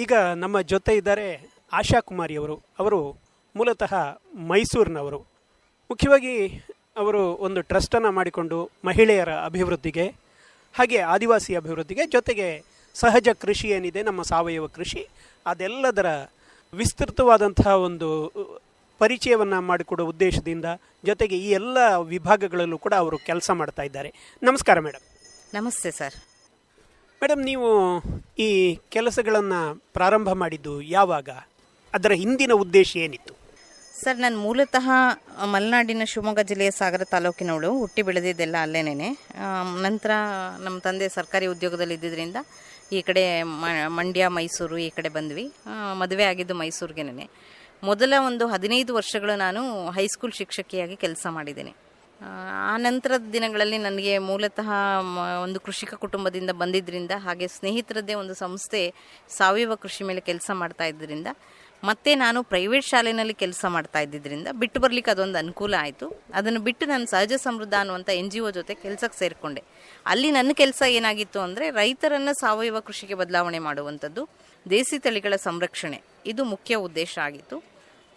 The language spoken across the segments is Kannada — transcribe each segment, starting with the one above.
ಈಗ ನಮ್ಮ ಜೊತೆ ಇದ್ದಾರೆ ಆಶಾ ಕುಮಾರಿ ಅವರು. ಅವರು ಮೂಲತಃ ಮೈಸೂರಿನವರು. ಮುಖ್ಯವಾಗಿ ಅವರು ಒಂದು ಟ್ರಸ್ಟನ್ನು ಮಾಡಿಕೊಂಡು ಮಹಿಳೆಯರ ಅಭಿವೃದ್ಧಿಗೆ ಹಾಗೆ ಆದಿವಾಸಿ ಅಭಿವೃದ್ಧಿಗೆ ಜೊತೆಗೆ ಸಹಜ ಕೃಷಿ ಏನಿದೆ, ನಮ್ಮ ಸಾವಯವ ಕೃಷಿ, ಅದೆಲ್ಲದರ ವಿಸ್ತೃತವಾದಂತಹ ಒಂದು ಪರಿಚಯವನ್ನು ಮಾಡಿಕೊಡೋ ಉದ್ದೇಶದಿಂದ ಜೊತೆಗೆ ಈ ಎಲ್ಲ ವಿಭಾಗಗಳಲ್ಲೂ ಕೂಡ ಅವರು ಕೆಲಸ ಮಾಡ್ತಾ ಇದ್ದಾರೆ. ನಮಸ್ಕಾರ ಮೇಡಮ್. ನಮಸ್ತೆ ಸರ್. ಮೇಡಮ್, ನೀವು ಈ ಕೆಲಸಗಳನ್ನು ಪ್ರಾರಂಭ ಮಾಡಿದ್ದು ಯಾವಾಗ? ಅದರ ಹಿಂದಿನ ಉದ್ದೇಶ ಏನಿತ್ತು? ಸರ್, ನಾನು ಮೂಲತಃ ಮಲೆನಾಡಿನ ಶಿವಮೊಗ್ಗ ಜಿಲ್ಲೆಯ ಸಾಗರ ತಾಲೂಕಿನವಳು. ಹುಟ್ಟಿ ಬೆಳೆದಿದ್ದೆಲ್ಲ ಅಲ್ಲೇನೆ ನಂತರ ನಮ್ಮ ತಂದೆ ಸರ್ಕಾರಿ ಉದ್ಯೋಗದಲ್ಲಿ ಇದ್ದಿದ್ದರಿಂದ ಈ ಕಡೆ ಮಂಡ್ಯ, ಮೈಸೂರು ಈ ಕಡೆ ಬಂದ್ವಿ. ಮದುವೆ ಆಗಿದ್ದು ಮೈಸೂರಿಗೆನೇ ಮೊದಲ ಒಂದು ಹದಿನೈದು ವರ್ಷಗಳು ನಾನು ಹೈಸ್ಕೂಲ್ ಶಿಕ್ಷಕಿಯಾಗಿ ಕೆಲಸ ಮಾಡಿದ್ದೇನೆ. ಆ, ನಂತರದ ದಿನಗಳಲ್ಲಿ ನನಗೆ ಮೂಲತಃ ಒಂದು ಕೃಷಿಕ ಕುಟುಂಬದಿಂದ ಬಂದಿದ್ದರಿಂದ ಹಾಗೆ ಸ್ನೇಹಿತರದ್ದೇ ಒಂದು ಸಂಸ್ಥೆ ಸಾವಯವ ಕೃಷಿ ಮೇಲೆ ಕೆಲಸ ಮಾಡ್ತಾ ಇದ್ದರಿಂದ ಮತ್ತೆ ನಾನು ಪ್ರೈವೇಟ್ ಶಾಲೆಯಲ್ಲಿ ಕೆಲಸ ಮಾಡ್ತಾ ಇದ್ದಿದ್ದರಿಂದ ಬಿಟ್ಟು ಬರಲಿಕ್ಕೆ ಅದೊಂದು ಅನುಕೂಲ ಆಯಿತು. ಅದನ್ನು ಬಿಟ್ಟು ನಾನು ಸಹಜ ಸಮೃದ್ಧ ಅನ್ನುವಂಥ ಎನ್ ಜಿ ಒ ಜೊತೆ ಕೆಲಸಕ್ಕೆ ಸೇರಿಕೊಂಡೆ. ಅಲ್ಲಿ ನನ್ನ ಕೆಲಸ ಏನಾಗಿತ್ತು ಅಂದರೆ ರೈತರನ್ನು ಸಾವಯವ ಕೃಷಿಗೆ ಬದಲಾವಣೆ ಮಾಡುವಂಥದ್ದು ದೇಸಿ ತಳಿಗಳ ಸಂರಕ್ಷಣೆ. ಇದು ಮುಖ್ಯ ಉದ್ದೇಶ ಆಗಿತ್ತು.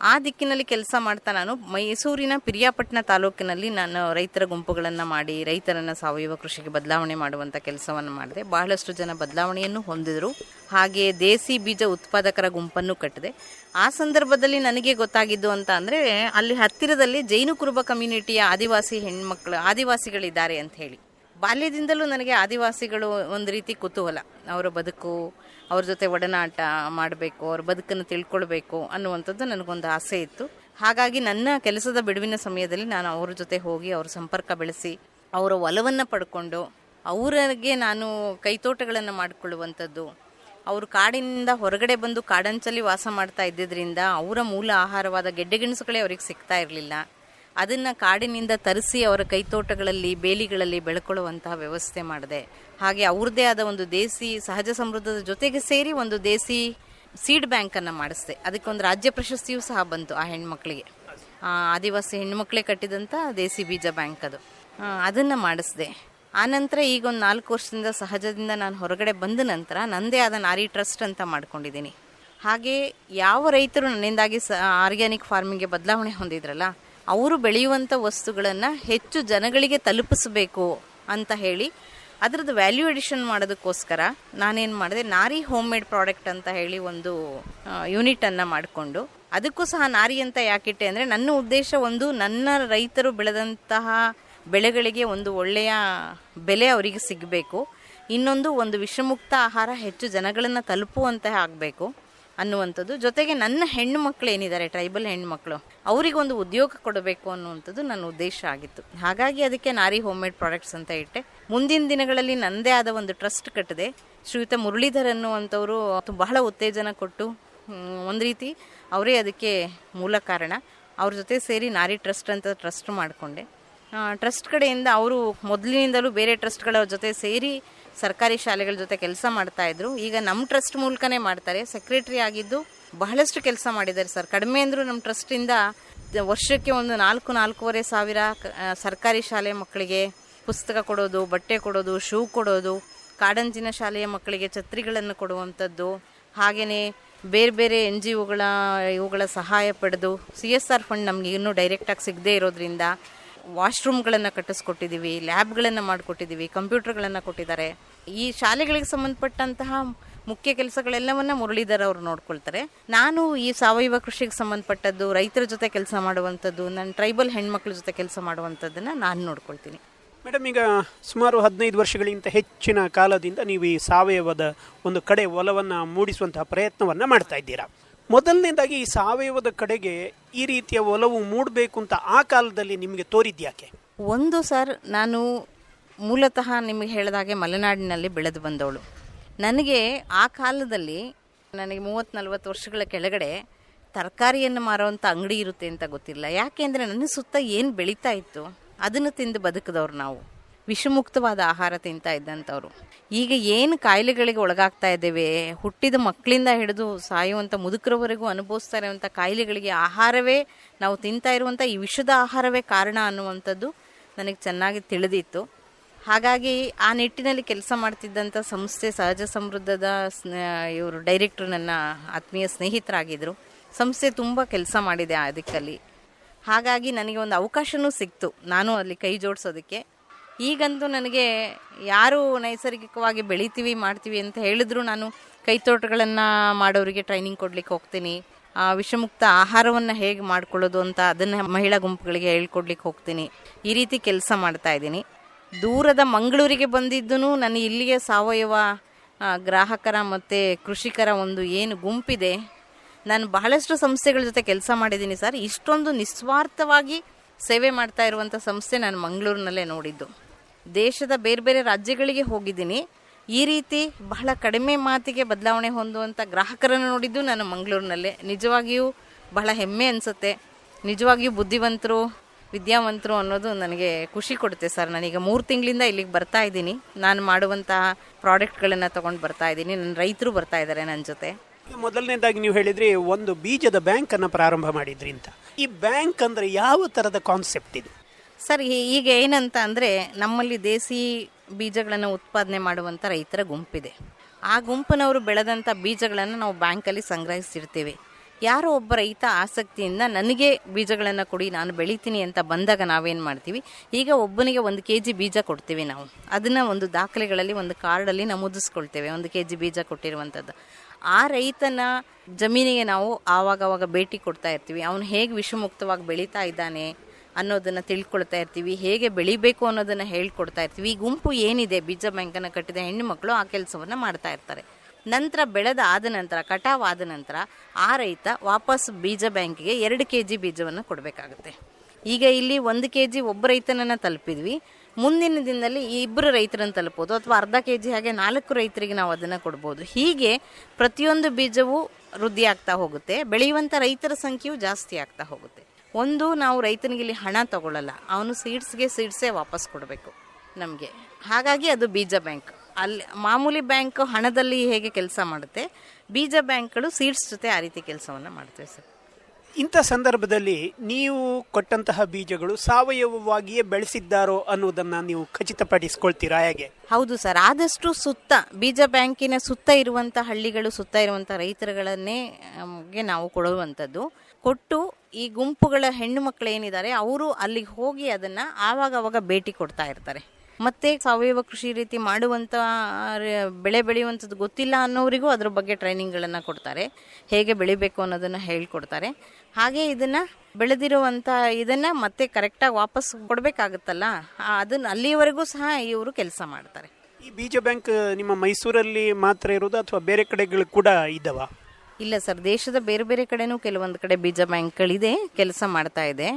ಆ ದಿಕ್ಕಿನಲ್ಲಿ ಕೆಲಸ ಮಾಡ್ತಾ ನಾನು ಮೈಸೂರಿನ ಪಿರಿಯಾಪಟ್ಟಣ ತಾಲೂಕಿನಲ್ಲಿ ನಾನು ರೈತರ ಗುಂಪುಗಳನ್ನು ಮಾಡಿ, ರೈತರನ್ನು ಸಾವಯವ ಕೃಷಿಗೆ ಬದಲಾವಣೆ ಮಾಡುವಂಥ ಕೆಲಸವನ್ನು ಮಾಡಿದೆ. ಬಹಳಷ್ಟು ಜನ ಬದಲಾವಣೆಯನ್ನು ಹೊಂದಿದರು. ಹಾಗೆ ದೇಸಿ ಬೀಜ ಉತ್ಪಾದಕರ ಗುಂಪನ್ನು ಕಟ್ಟಿದೆ. ಆ ಸಂದರ್ಭದಲ್ಲಿ ನನಗೆ ಗೊತ್ತಾಗಿದ್ದು ಅಂತ ಅಂದರೆ, ಅಲ್ಲಿ ಹತ್ತಿರದಲ್ಲಿ ಜೈನು ಕುರುಬ ಕಮ್ಯುನಿಟಿಯ ಆದಿವಾಸಿ ಹೆಣ್ಮಕ್ಳು, ಆದಿವಾಸಿಗಳಿದ್ದಾರೆ ಅಂತ ಹೇಳಿ. ಬಾಲ್ಯದಿಂದಲೂ ನನಗೆ ಆದಿವಾಸಿಗಳು ಒಂದು ರೀತಿ ಕುತೂಹಲ. ಅವರ ಬದುಕು, ಅವ್ರ ಜೊತೆ ಒಡನಾಟ ಮಾಡಬೇಕು, ಅವ್ರ ಬದುಕನ್ನು ತಿಳ್ಕೊಳ್ಬೇಕು ಅನ್ನುವಂಥದ್ದು ನನಗೊಂದು ಆಸೆ ಇತ್ತು. ಹಾಗಾಗಿ ನನ್ನ ಕೆಲಸದ ಬಿಡುವಿನ ಸಮಯದಲ್ಲಿ ನಾನು ಅವ್ರ ಜೊತೆ ಹೋಗಿ ಅವ್ರ ಸಂಪರ್ಕ ಬೆಳೆಸಿ, ಅವರ ಒಲವನ್ನು ಪಡ್ಕೊಂಡು, ಅವರಿಗೆ ನಾನು ಕೈತೋಟಗಳನ್ನು ಮಾಡಿಕೊಳ್ಳುವಂಥದ್ದು, ಅವರು ಕಾಡಿನಿಂದ ಹೊರಗಡೆ ಬಂದು ಕಾಡಂಚಲ್ಲಿ ವಾಸ ಮಾಡ್ತಾ ಇದ್ದಿದ್ದರಿಂದ ಅವರ ಮೂಲ ಆಹಾರವಾದ ಗೆಡ್ಡೆಗೆಣಸುಗಳೇ ಅವ್ರಿಗೆ ಸಿಗ್ತಾ ಇರಲಿಲ್ಲ. ಅದನ್ನು ಕಾಡಿನಿಂದ ತರಿಸಿ ಅವರ ಕೈತೋಟಗಳಲ್ಲಿ, ಬೇಲಿಗಳಲ್ಲಿ ಬೆಳ್ಕೊಳ್ಳುವಂತಹ ವ್ಯವಸ್ಥೆ ಮಾಡಿದೆ. ಹಾಗೆ ಅವ್ರದ್ದೇ ಆದ ಒಂದು ದೇಸಿ ಸಹಜ ಸಮೃದ್ಧದ ಜೊತೆಗೆ ಸೇರಿ ಒಂದು ದೇಸಿ ಸೀಡ್ ಬ್ಯಾಂಕನ್ನು ಮಾಡಿಸಿದೆ. ಅದಕ್ಕೊಂದು ರಾಜ್ಯ ಪ್ರಶಸ್ತಿಯೂ ಸಹ ಬಂತು ಆ ಹೆಣ್ಮಕ್ಳಿಗೆ. ಆದಿವಾಸಿ ಹೆಣ್ಮಕ್ಳೇ ಕಟ್ಟಿದಂಥ ದೇಸಿ ಬೀಜ ಬ್ಯಾಂಕ್ ಅದು. ಅದನ್ನು ಮಾಡಿಸಿದೆ. ಆನಂತರ ಈಗ ಒಂದು ನಾಲ್ಕು ವರ್ಷದಿಂದ ಸಹಜದಿಂದ ನಾನು ಹೊರಗಡೆ ಬಂದ ನಂತರ ನನ್ನದೇ ಆದ ನಾರಿ ಟ್ರಸ್ಟ್ ಅಂತ ಮಾಡ್ಕೊಂಡಿದ್ದೀನಿ. ಹಾಗೆ ಯಾವ ರೈತರು ನನ್ನಿಂದಾಗಿ ಸ ಆರ್ಗ್ಯಾನಿಕ್ ಫಾರ್ಮಿಂಗ್ಗೆ ಬದಲಾವಣೆ ಹೊಂದಿದ್ರಲ್ಲ ಅವರು ಬೆಳೆಯುವಂಥ ವಸ್ತುಗಳನ್ನು ಹೆಚ್ಚು ಜನಗಳಿಗೆ ತಲುಪಿಸಬೇಕು ಅಂತ ಹೇಳಿ ಅದರದ್ದು ವ್ಯಾಲ್ಯೂ ಎಡಿಷನ್ ಮಾಡೋದಕ್ಕೋಸ್ಕರ ನಾನೇನು ಮಾಡಿದೆ, ನಾರಿ ಹೋಮ್ ಮೇಡ್ ಪ್ರಾಡಕ್ಟ್ ಅಂತ ಹೇಳಿ ಒಂದು ಯೂನಿಟನ್ನು ಮಾಡಿಕೊಂಡು, ಅದಕ್ಕೂ ಸಹ ನಾರಿ ಅಂತ ಯಾಕಿಟ್ಟೆ ಅಂದರೆ ನನ್ನ ಉದ್ದೇಶ ಒಂದು, ನನ್ನ ರೈತರು ಬೆಳೆದಂತಹ ಬೆಳೆಗಳಿಗೆ ಒಂದು ಒಳ್ಳೆಯ ಬೆಲೆ ಅವರಿಗೆ ಸಿಗಬೇಕು. ಇನ್ನೊಂದು, ಒಂದು ವಿಷಮುಕ್ತ ಆಹಾರ ಹೆಚ್ಚು ಜನಗಳನ್ನು ತಲುಪುವಂತಹ ಆಗಬೇಕು. ಅನ್ನುವಂಥದ್ದು. ಜೊತೆಗೆ ನನ್ನ ಹೆಣ್ಣು ಮಕ್ಕಳು ಏನಿದ್ದಾರೆ ಟ್ರೈಬಲ್ ಹೆಣ್ಮಕ್ಳು ಅವರಿಗೊಂದು ಉದ್ಯೋಗ ಕೊಡಬೇಕು ಅನ್ನುವಂಥದ್ದು ನನ್ನ ಉದ್ದೇಶ ಆಗಿತ್ತು. ಹಾಗಾಗಿ ಅದಕ್ಕೆ ನಾರಿ ಹೋಮ್ ಮೇಡ್ ಪ್ರಾಡಕ್ಟ್ಸ್ ಅಂತ ಇಟ್ಟೆ. ಮುಂದಿನ ದಿನಗಳಲ್ಲಿ ನನ್ನದೇ ಆದ ಒಂದು ಟ್ರಸ್ಟ್ ಕಟ್ಟಿದೆ. ಶ್ರೀಯುತ ಮುರಳೀಧರ್ ಅನ್ನುವಂಥವರು ಬಹಳ ಉತ್ತೇಜನ ಕೊಟ್ಟು ಒಂದು ರೀತಿ ಅವರೇ ಅದಕ್ಕೆ ಮೂಲ ಕಾರಣ. ಅವ್ರ ಜೊತೆ ಸೇರಿ ನಾರಿ ಟ್ರಸ್ಟ್ ಅಂತ ಟ್ರಸ್ಟ್ ಮಾಡಿಕೊಂಡೆ. ಟ್ರಸ್ಟ್ ಕಡೆಯಿಂದ ಅವರು ಮೊದಲಿನಿಂದಲೂ ಬೇರೆ ಟ್ರಸ್ಟ್ಗಳ ಜೊತೆ ಸೇರಿ ಸರ್ಕಾರಿ ಶಾಲೆಗಳ ಜೊತೆ ಕೆಲಸ ಮಾಡ್ತಾ ಇದ್ರು. ಈಗ ನಮ್ಮ ಟ್ರಸ್ಟ್ ಮೂಲಕನೇ ಮಾಡ್ತಾರೆ. ಸೆಕ್ರೆಟರಿ ಆಗಿದ್ದು ಬಹಳಷ್ಟು ಕೆಲಸ ಮಾಡಿದ್ದಾರೆ ಸರ್. ಕಡಿಮೆ ಅಂದರೂ ನಮ್ಮ ಟ್ರಸ್ಟಿಂದ ವರ್ಷಕ್ಕೆ ಒಂದು ನಾಲ್ಕು, ನಾಲ್ಕೂವರೆ ಸಾವಿರ ಸರ್ಕಾರಿ ಶಾಲೆ ಮಕ್ಕಳಿಗೆ ಪುಸ್ತಕ ಕೊಡೋದು, ಬಟ್ಟೆ ಕೊಡೋದು, ಶೂ ಕೊಡೋದು, ಕಾಡಂಜಿನ ಶಾಲೆಯ ಮಕ್ಕಳಿಗೆ ಛತ್ರಿಗಳನ್ನು ಕೊಡುವಂಥದ್ದು ಹಾಗೆಯೇ ಬೇರೆ ಬೇರೆ ಎನ್ ಜಿ ಒಗಳ ಇವುಗಳ ಸಹಾಯ ಪಡೆದು ಸಿ ಎಸ್ ಆರ್ ಫಂಡ್ ನಮಗೆ ಇನ್ನೂ ಡೈರೆಕ್ಟಾಗಿ ಸಿಗದೇ ಇರೋದ್ರಿಂದ ವಾಶ್ರೂಮ್ಗಳನ್ನು ಕಟ್ಟಿಸ್ಕೊಟ್ಟಿದ್ದೀವಿ ಲ್ಯಾಬ್ಗಳನ್ನು ಮಾಡಿಕೊಟ್ಟಿದ್ದೀವಿ ಕಂಪ್ಯೂಟರ್ಗಳನ್ನು ಕೊಟ್ಟಿದ್ದಾರೆ. ಈ ಶಾಲೆಗಳಿಗೆ ಸಂಬಂಧಪಟ್ಟಂತಹ ಮುಖ್ಯ ಕೆಲಸಗಳೆಲ್ಲವನ್ನ ಮುರಳೀಧರ್ ಅವರು ನೋಡ್ಕೊಳ್ತಾರೆ. ನಾನು ಈ ಸಾವಯವ ಕೃಷಿಗೆ ಸಂಬಂಧಪಟ್ಟದ್ದು, ರೈತರ ಜೊತೆ ಕೆಲಸ ಮಾಡುವಂಥದ್ದು, ನನ್ನ ಟ್ರೈಬಲ್ ಹೆಣ್ಮಕ್ಳ ಜೊತೆ ಕೆಲಸ ಮಾಡುವಂಥದ್ದನ್ನು ನಾನು ನೋಡ್ಕೊಳ್ತೀನಿ. ಮೇಡಮ್, ಈಗ ಸುಮಾರು ಹದಿನೈದು ವರ್ಷಗಳಿಗಿಂತ ಹೆಚ್ಚಿನ ಕಾಲದಿಂದ ನೀವು ಈ ಸಾವಯವದ ಒಂದು ಕಡೆ ಒಲವನ್ನು ಮೂಡಿಸುವಂತಹ ಪ್ರಯತ್ನವನ್ನು ಮಾಡ್ತಾ ಇದ್ದೀರಾ? ಮೊದಲನೇದಾಗಿ ಈ ಸಾವಯವದ ಕಡೆಗೆ ಈ ರೀತಿಯ ಒಲವು ಮೂಡಬೇಕು ಅಂತ ಆ ಕಾಲದಲ್ಲಿ ನಿಮಗೆ ತೋರಿದ್ಯಾಕೆ ಒಂದು ಸರ್, ನಾನು ಮೂಲತಃ ನಿಮಗೆ ಹೇಳಿದಾಗೆ ಮಲೆನಾಡಿನಲ್ಲಿ ಬೆಳೆದು ಬಂದವಳು. ನನಗೆ ಆ ಕಾಲದಲ್ಲಿ ನನಗೆ ಮೂವತ್ತು ನಲ್ವತ್ತು ವರ್ಷಗಳ ಕೆಳಗಡೆ ತರಕಾರಿಯನ್ನು ಮಾರುವಂಥ ಅಂಗಡಿ ಇರುತ್ತೆ ಅಂತ ಗೊತ್ತಿಲ್ಲ. ಯಾಕೆಂದರೆ ನನ್ನ ಸುತ್ತ ಏನು ಬೆಳೀತಾ ಇತ್ತು, ಅದನ್ನು ತಿಂದು ಬದುಕಿದವ್ರು ನಾವು. ವಿಷಮುಕ್ತವಾದ ಆಹಾರ ತಿಂತಾ ಇದ್ದಂಥವ್ರು. ಈಗ ಏನು ಕಾಯಿಲೆಗಳಿಗೆ ಒಳಗಾಗ್ತಾ ಇದ್ದೇವೆ, ಹುಟ್ಟಿದ ಮಕ್ಕಳಿಂದ ಹಿಡಿದು ಸಾಯುವಂಥ ಮುದುಕರವರೆಗೂ ಅನುಭವಿಸ್ತಾ ಇರುವಂಥ ಕಾಯಿಲೆಗಳಿಗೆ ಆಹಾರವೇ, ನಾವು ತಿಂತಾ ಇರುವಂಥ ಈ ವಿಷದ ಆಹಾರವೇ ಕಾರಣ ಅನ್ನುವಂಥದ್ದು ನನಗೆ ಚೆನ್ನಾಗಿ ತಿಳಿದಿತ್ತು. ಹಾಗಾಗಿ ಆ ನಿಟ್ಟಿನಲ್ಲಿ ಕೆಲಸ ಮಾಡ್ತಿದ್ದಂಥ ಸಂಸ್ಥೆ ಸಹಜ ಸಮೃದ್ಧದ ಇವರು ಡೈರೆಕ್ಟ್ರು ನನ್ನ ಆತ್ಮೀಯ ಸ್ನೇಹಿತರಾಗಿದ್ದರು ಸಂಸ್ಥೆ ತುಂಬ ಕೆಲಸ ಮಾಡಿದೆ ಆ ದಿಕ್ಕಲ್ಲಿ. ಹಾಗಾಗಿ ನನಗೆ ಒಂದು ಅವಕಾಶವೂ ಸಿಕ್ತು. ನಾನು ಅಲ್ಲಿ ಕೈ ಜೋಡಿಸೋದಕ್ಕೆ. ಈಗಂತೂ ನನಗೆ ಯಾರು ನೈಸರ್ಗಿಕವಾಗಿ ಬೆಳಿತೀವಿ, ಮಾಡ್ತೀವಿ ಅಂತ ಹೇಳಿದ್ರು ನಾನು ಕೈತೋಟಗಳನ್ನು ಮಾಡೋರಿಗೆ ಟ್ರೈನಿಂಗ್ ಕೊಡ್ಲಿಕ್ಕೆ ಹೋಗ್ತೀನಿ. ವಿಷಮುಕ್ತ ಆಹಾರವನ್ನು ಹೇಗೆ ಮಾಡ್ಕೊಳ್ಳೋದು ಅಂತ ಅದನ್ನು ಮಹಿಳಾ ಗುಂಪುಗಳಿಗೆ ಹೇಳ್ಕೊಡ್ಲಿಕ್ಕೆ ಹೋಗ್ತೀನಿ. ಈ ರೀತಿ ಕೆಲಸ ಮಾಡ್ತಾ ಇದ್ದೀನಿ. ದೂರದ ಮಂಗಳೂರಿಗೆ ಬಂದಿದ್ದೂ ನಾನು ಇಲ್ಲಿಗೆ ಸಾವಯವ ಗ್ರಾಹಕರ ಮತ್ತು ಕೃಷಿಕರ ಒಂದು ಏನು ಗುಂಪಿದೆ. ನಾನು ಬಹಳಷ್ಟು ಸಂಸ್ಥೆಗಳ ಜೊತೆ ಕೆಲಸ ಮಾಡಿದ್ದೀನಿ ಸರ್. ಇಷ್ಟೊಂದು ನಿಸ್ವಾರ್ಥವಾಗಿ ಸೇವೆ ಮಾಡ್ತಾ ಇರುವಂಥ ಸಂಸ್ಥೆ ನಾನು ಮಂಗಳೂರಿನಲ್ಲೇ ನೋಡಿದ್ದು. ದೇಶದ ಬೇರೆ ಬೇರೆ ರಾಜ್ಯಗಳಿಗೆ ಹೋಗಿದ್ದೀನಿ. ಈ ರೀತಿ ಬಹಳ ಕಡಿಮೆ ಮಾತಿಗೆ ಬದಲಾವಣೆ ಹೊಂದುವಂಥ ಗ್ರಾಹಕರನ್ನು ನೋಡಿದ್ದು ನಾನು ಮಂಗಳೂರಿನಲ್ಲೇ. ನಿಜವಾಗಿಯೂ ಬಹಳ ಹೆಮ್ಮೆ ಅನಿಸುತ್ತೆ. ನಿಜವಾಗಿಯೂ ಬುದ್ಧಿವಂತರು, ವಿದ್ಯಾವಂತರು ಅನ್ನೋದು ನನಗೆ ಖುಷಿ ಕೊಡುತ್ತೆ ಸರ್. ನಾನೀಗ ಮೂರು ತಿಂಗಳಿಂದ ಇಲ್ಲಿಗೆ ಬರ್ತಾ ಇದ್ದೀನಿ. ನಾನು ಮಾಡುವಂತಹ ಪ್ರಾಡಕ್ಟ್ಗಳನ್ನು ತೊಗೊಂಡು ಬರ್ತಾ ಇದ್ದೀನಿ. ನನ್ನ ರೈತರು ಬರ್ತಾ ಇದ್ದಾರೆ ನನ್ನ ಜೊತೆ. ಮೊದಲನೇದಾಗಿ ನೀವು ಹೇಳಿದ್ರಿ ಒಂದು ಬೀಜದ ಬ್ಯಾಂಕ್ ಅನ್ನು ಪ್ರಾರಂಭ ಮಾಡಿದ್ರಿ ಅಂತ. ಈ ಬ್ಯಾಂಕ್ ಅಂದ್ರೆ ಯಾವ ತರದ ಕಾನ್ಸೆಪ್ಟ್ ಇದು? ಸರ್ ಈಗ ಏನಂತ ಅಂದರೆ, ನಮ್ಮಲ್ಲಿ ದೇಸಿ ಬೀಜಗಳನ್ನು ಉತ್ಪಾದನೆ ಮಾಡುವಂಥ ರೈತರ ಗುಂಪಿದೆ. ಆ ಗುಂಪಿನವರು ಬೆಳೆದಂಥ ಬೀಜಗಳನ್ನು ನಾವು ಬ್ಯಾಂಕಲ್ಲಿ ಸಂಗ್ರಹಿಸಿರ್ತೇವೆ. ಯಾರೋ ಒಬ್ಬ ರೈತ ಆಸಕ್ತಿಯಿಂದ, ನನಗೆ ಬೀಜಗಳನ್ನು ಕೊಡಿ, ನಾನು ಬೆಳಿತೀನಿ ಅಂತ ಬಂದಾಗ ನಾವೇನು ಮಾಡ್ತೀವಿ? ಈಗ ಒಬ್ಬನಿಗೆ ಒಂದು ಕೆ ಜಿ ಬೀಜ ಕೊಡ್ತೀವಿ ನಾವು. ಅದನ್ನು ಒಂದು ದಾಖಲೆಗಳಲ್ಲಿ, ಒಂದು ಕಾರ್ಡಲ್ಲಿ ನಮೂದಿಸ್ಕೊಳ್ತೇವೆ, ಒಂದು ಕೆ ಜಿ ಬೀಜ ಕೊಟ್ಟಿರುವಂಥದ್ದು ಆ ರೈತನ ಜಮೀನಿಗೆ ನಾವು ಆವಾಗವಾಗ ಭೇಟಿ ಕೊಡ್ತಾ ಇರ್ತೀವಿ. ಅವನು ಹೇಗೆ ವಿಷಮುಕ್ತವಾಗಿ ಬೆಳೀತಾ ಇದ್ದಾನೆ? ಅನ್ನೋದನ್ನು ತಿಳ್ಕೊಳ್ತಾ ಇರ್ತೀವಿ. ಹೇಗೆ ಬೆಳಿಬೇಕು ಅನ್ನೋದನ್ನು ಹೇಳ್ಕೊಡ್ತಾ ಇರ್ತೀವಿ. ಈ ಗುಂಪು ಏನಿದೆ, ಬೀಜ ಬ್ಯಾಂಕನ್ನು ಕಟ್ಟಿದ ಹೆಣ್ಣು ಮಕ್ಕಳು ಆ ಕೆಲಸವನ್ನು ಮಾಡ್ತಾ ಇರ್ತಾರೆ. ನಂತರ ಬೆಳೆದ ಆದ ನಂತರ ಕಟಾವ್ ಆದ ನಂತರ ಆ ರೈತ ವಾಪಸ್ ಬೀಜ ಬ್ಯಾಂಕಿಗೆ ಎರಡು ಕೆ ಜಿ ಬೀಜವನ್ನು ಕೊಡಬೇಕಾಗುತ್ತೆ. ಈಗ ಇಲ್ಲಿ ಒಂದು ಕೆ ಜಿ ಒಬ್ಬ ರೈತನನ್ನು ತಲುಪಿದ್ವಿ. ಮುಂದಿನ ದಿನದಲ್ಲಿ ಈ ಇಬ್ಬರು ರೈತರನ್ನು ತಲುಪೋದು ಅಥವಾ ಅರ್ಧ ಕೆ ಜಿ ಹಾಗೆ ನಾಲ್ಕು ರೈತರಿಗೆ ನಾವು ಅದನ್ನು ಕೊಡ್ಬೋದು. ಹೀಗೆ ಪ್ರತಿಯೊಂದು ಬೀಜವೂ ವೃದ್ಧಿ ಆಗ್ತಾ ಹೋಗುತ್ತೆ. ಬೆಳೆಯುವಂಥ ರೈತರ ಸಂಖ್ಯೆಯು ಜಾಸ್ತಿ ಆಗ್ತಾ ಹೋಗುತ್ತೆ. ಒಂದು ನಾವು ರೈತನಿಗೆ ಇಲ್ಲಿ ಹಣ ತಗೊಳ್ಳಲ್ಲ ಅವನು ಸೀಡ್ಸ್ಗೆ ಸೀಡ್ಸೇ ವಾಪಸ್ ಕೊಡಬೇಕು ನಮಗೆ. ಹಾಗಾಗಿ ಅದು ಬೀಜ ಬ್ಯಾಂಕ್. ಅಲ್ಲಿ ಮಾಮೂಲಿ ಬ್ಯಾಂಕ್ ಹಣದಲ್ಲಿ ಹೇಗೆ ಕೆಲಸ ಮಾಡುತ್ತೆ? ಬೀಜ ಬ್ಯಾಂಕ್ಗಳು ಸೀಡ್ಸ್ ಜೊತೆ ಆ ರೀತಿ ಕೆಲಸವನ್ನು ಮಾಡ್ತೇವೆ ಸರ್. ಇಂಥ ಸಂದರ್ಭದಲ್ಲಿ ನೀವು ಕೊಟ್ಟಂತಹ ಬೀಜಗಳು ಸಾವಯವವಾಗಿಯೇ ಬೆಳೆಸಿದ್ದಾರೋ ಅನ್ನೋದನ್ನು ನೀವು ಖಚಿತಪಡಿಸ್ಕೊಳ್ತೀರಾ ಹೇಗೆ? ಹೌದು ಸರ್. ಆದಷ್ಟು ಸುತ್ತ ಬೀಜ ಬ್ಯಾಂಕಿನ ಸುತ್ತ ಇರುವಂಥ ಹಳ್ಳಿಗಳು ಸುತ್ತ ಇರುವಂಥ ರೈತರುಗಳನ್ನೇ ನಾವು ಕೊಡುವಂಥದ್ದು. ಕೊಟ್ಟು ಈ ಗುಂಪುಗಳ ಹೆಣ್ಣು ಮಕ್ಕಳು ಏನಿದ್ದಾರೆ, ಅವರು ಅಲ್ಲಿಗೆ ಹೋಗಿ ಅದನ್ನ ಆವಾಗ ಅವಾಗ ಭೇಟಿ ಕೊಡ್ತಾ ಇರ್ತಾರೆ. ಮತ್ತೆ ಸಾವಯವ ಕೃಷಿ ರೀತಿ ಮಾಡುವಂಥ ಬೆಳೆ ಬೆಳೆಯುವಂಥದ್ದು ಗೊತ್ತಿಲ್ಲ ಅನ್ನೋರಿಗೂ ಅದ್ರ ಬಗ್ಗೆ ಟ್ರೈನಿಂಗ್ಗಳನ್ನು ಕೊಡ್ತಾರೆ. ಹೇಗೆ ಬೆಳಿಬೇಕು ಅನ್ನೋದನ್ನು ಹೇಳ್ಕೊಡ್ತಾರೆ. ಹಾಗೆ ಇದನ್ನ ಬೆಳೆದಿರುವಂಥ ಇದನ್ನ ಮತ್ತೆ ಕರೆಕ್ಟಾಗಿ ವಾಪಸ್ ಕೊಡಬೇಕಾಗುತ್ತಲ್ಲ ಅದನ್ನ ಅಲ್ಲಿಯವರೆಗೂ ಸಹ ಇವರು ಕೆಲಸ ಮಾಡ್ತಾರೆ. ಈ ಬೀಜ ಬ್ಯಾಂಕ್ ನಿಮ್ಮ ಮೈಸೂರಲ್ಲಿ ಮಾತ್ರ ಇರೋದು ಅಥವಾ ಬೇರೆ ಕಡೆಗಳು ಕೂಡ ಇದ್ದಾವ ಇಲ್ಲ ಸರ್ ದೇಶದ ಬೇರೆ ಬೇರೆ ಕಡೆನೂ ಕೆಲವೊಂದು ಕಡೆ ಬೀಜ ಬ್ಯಾಂಕ್ಗಳಿದೆ ಕೆಲಸ ಮಾಡ್ತಾ ಇದೆ.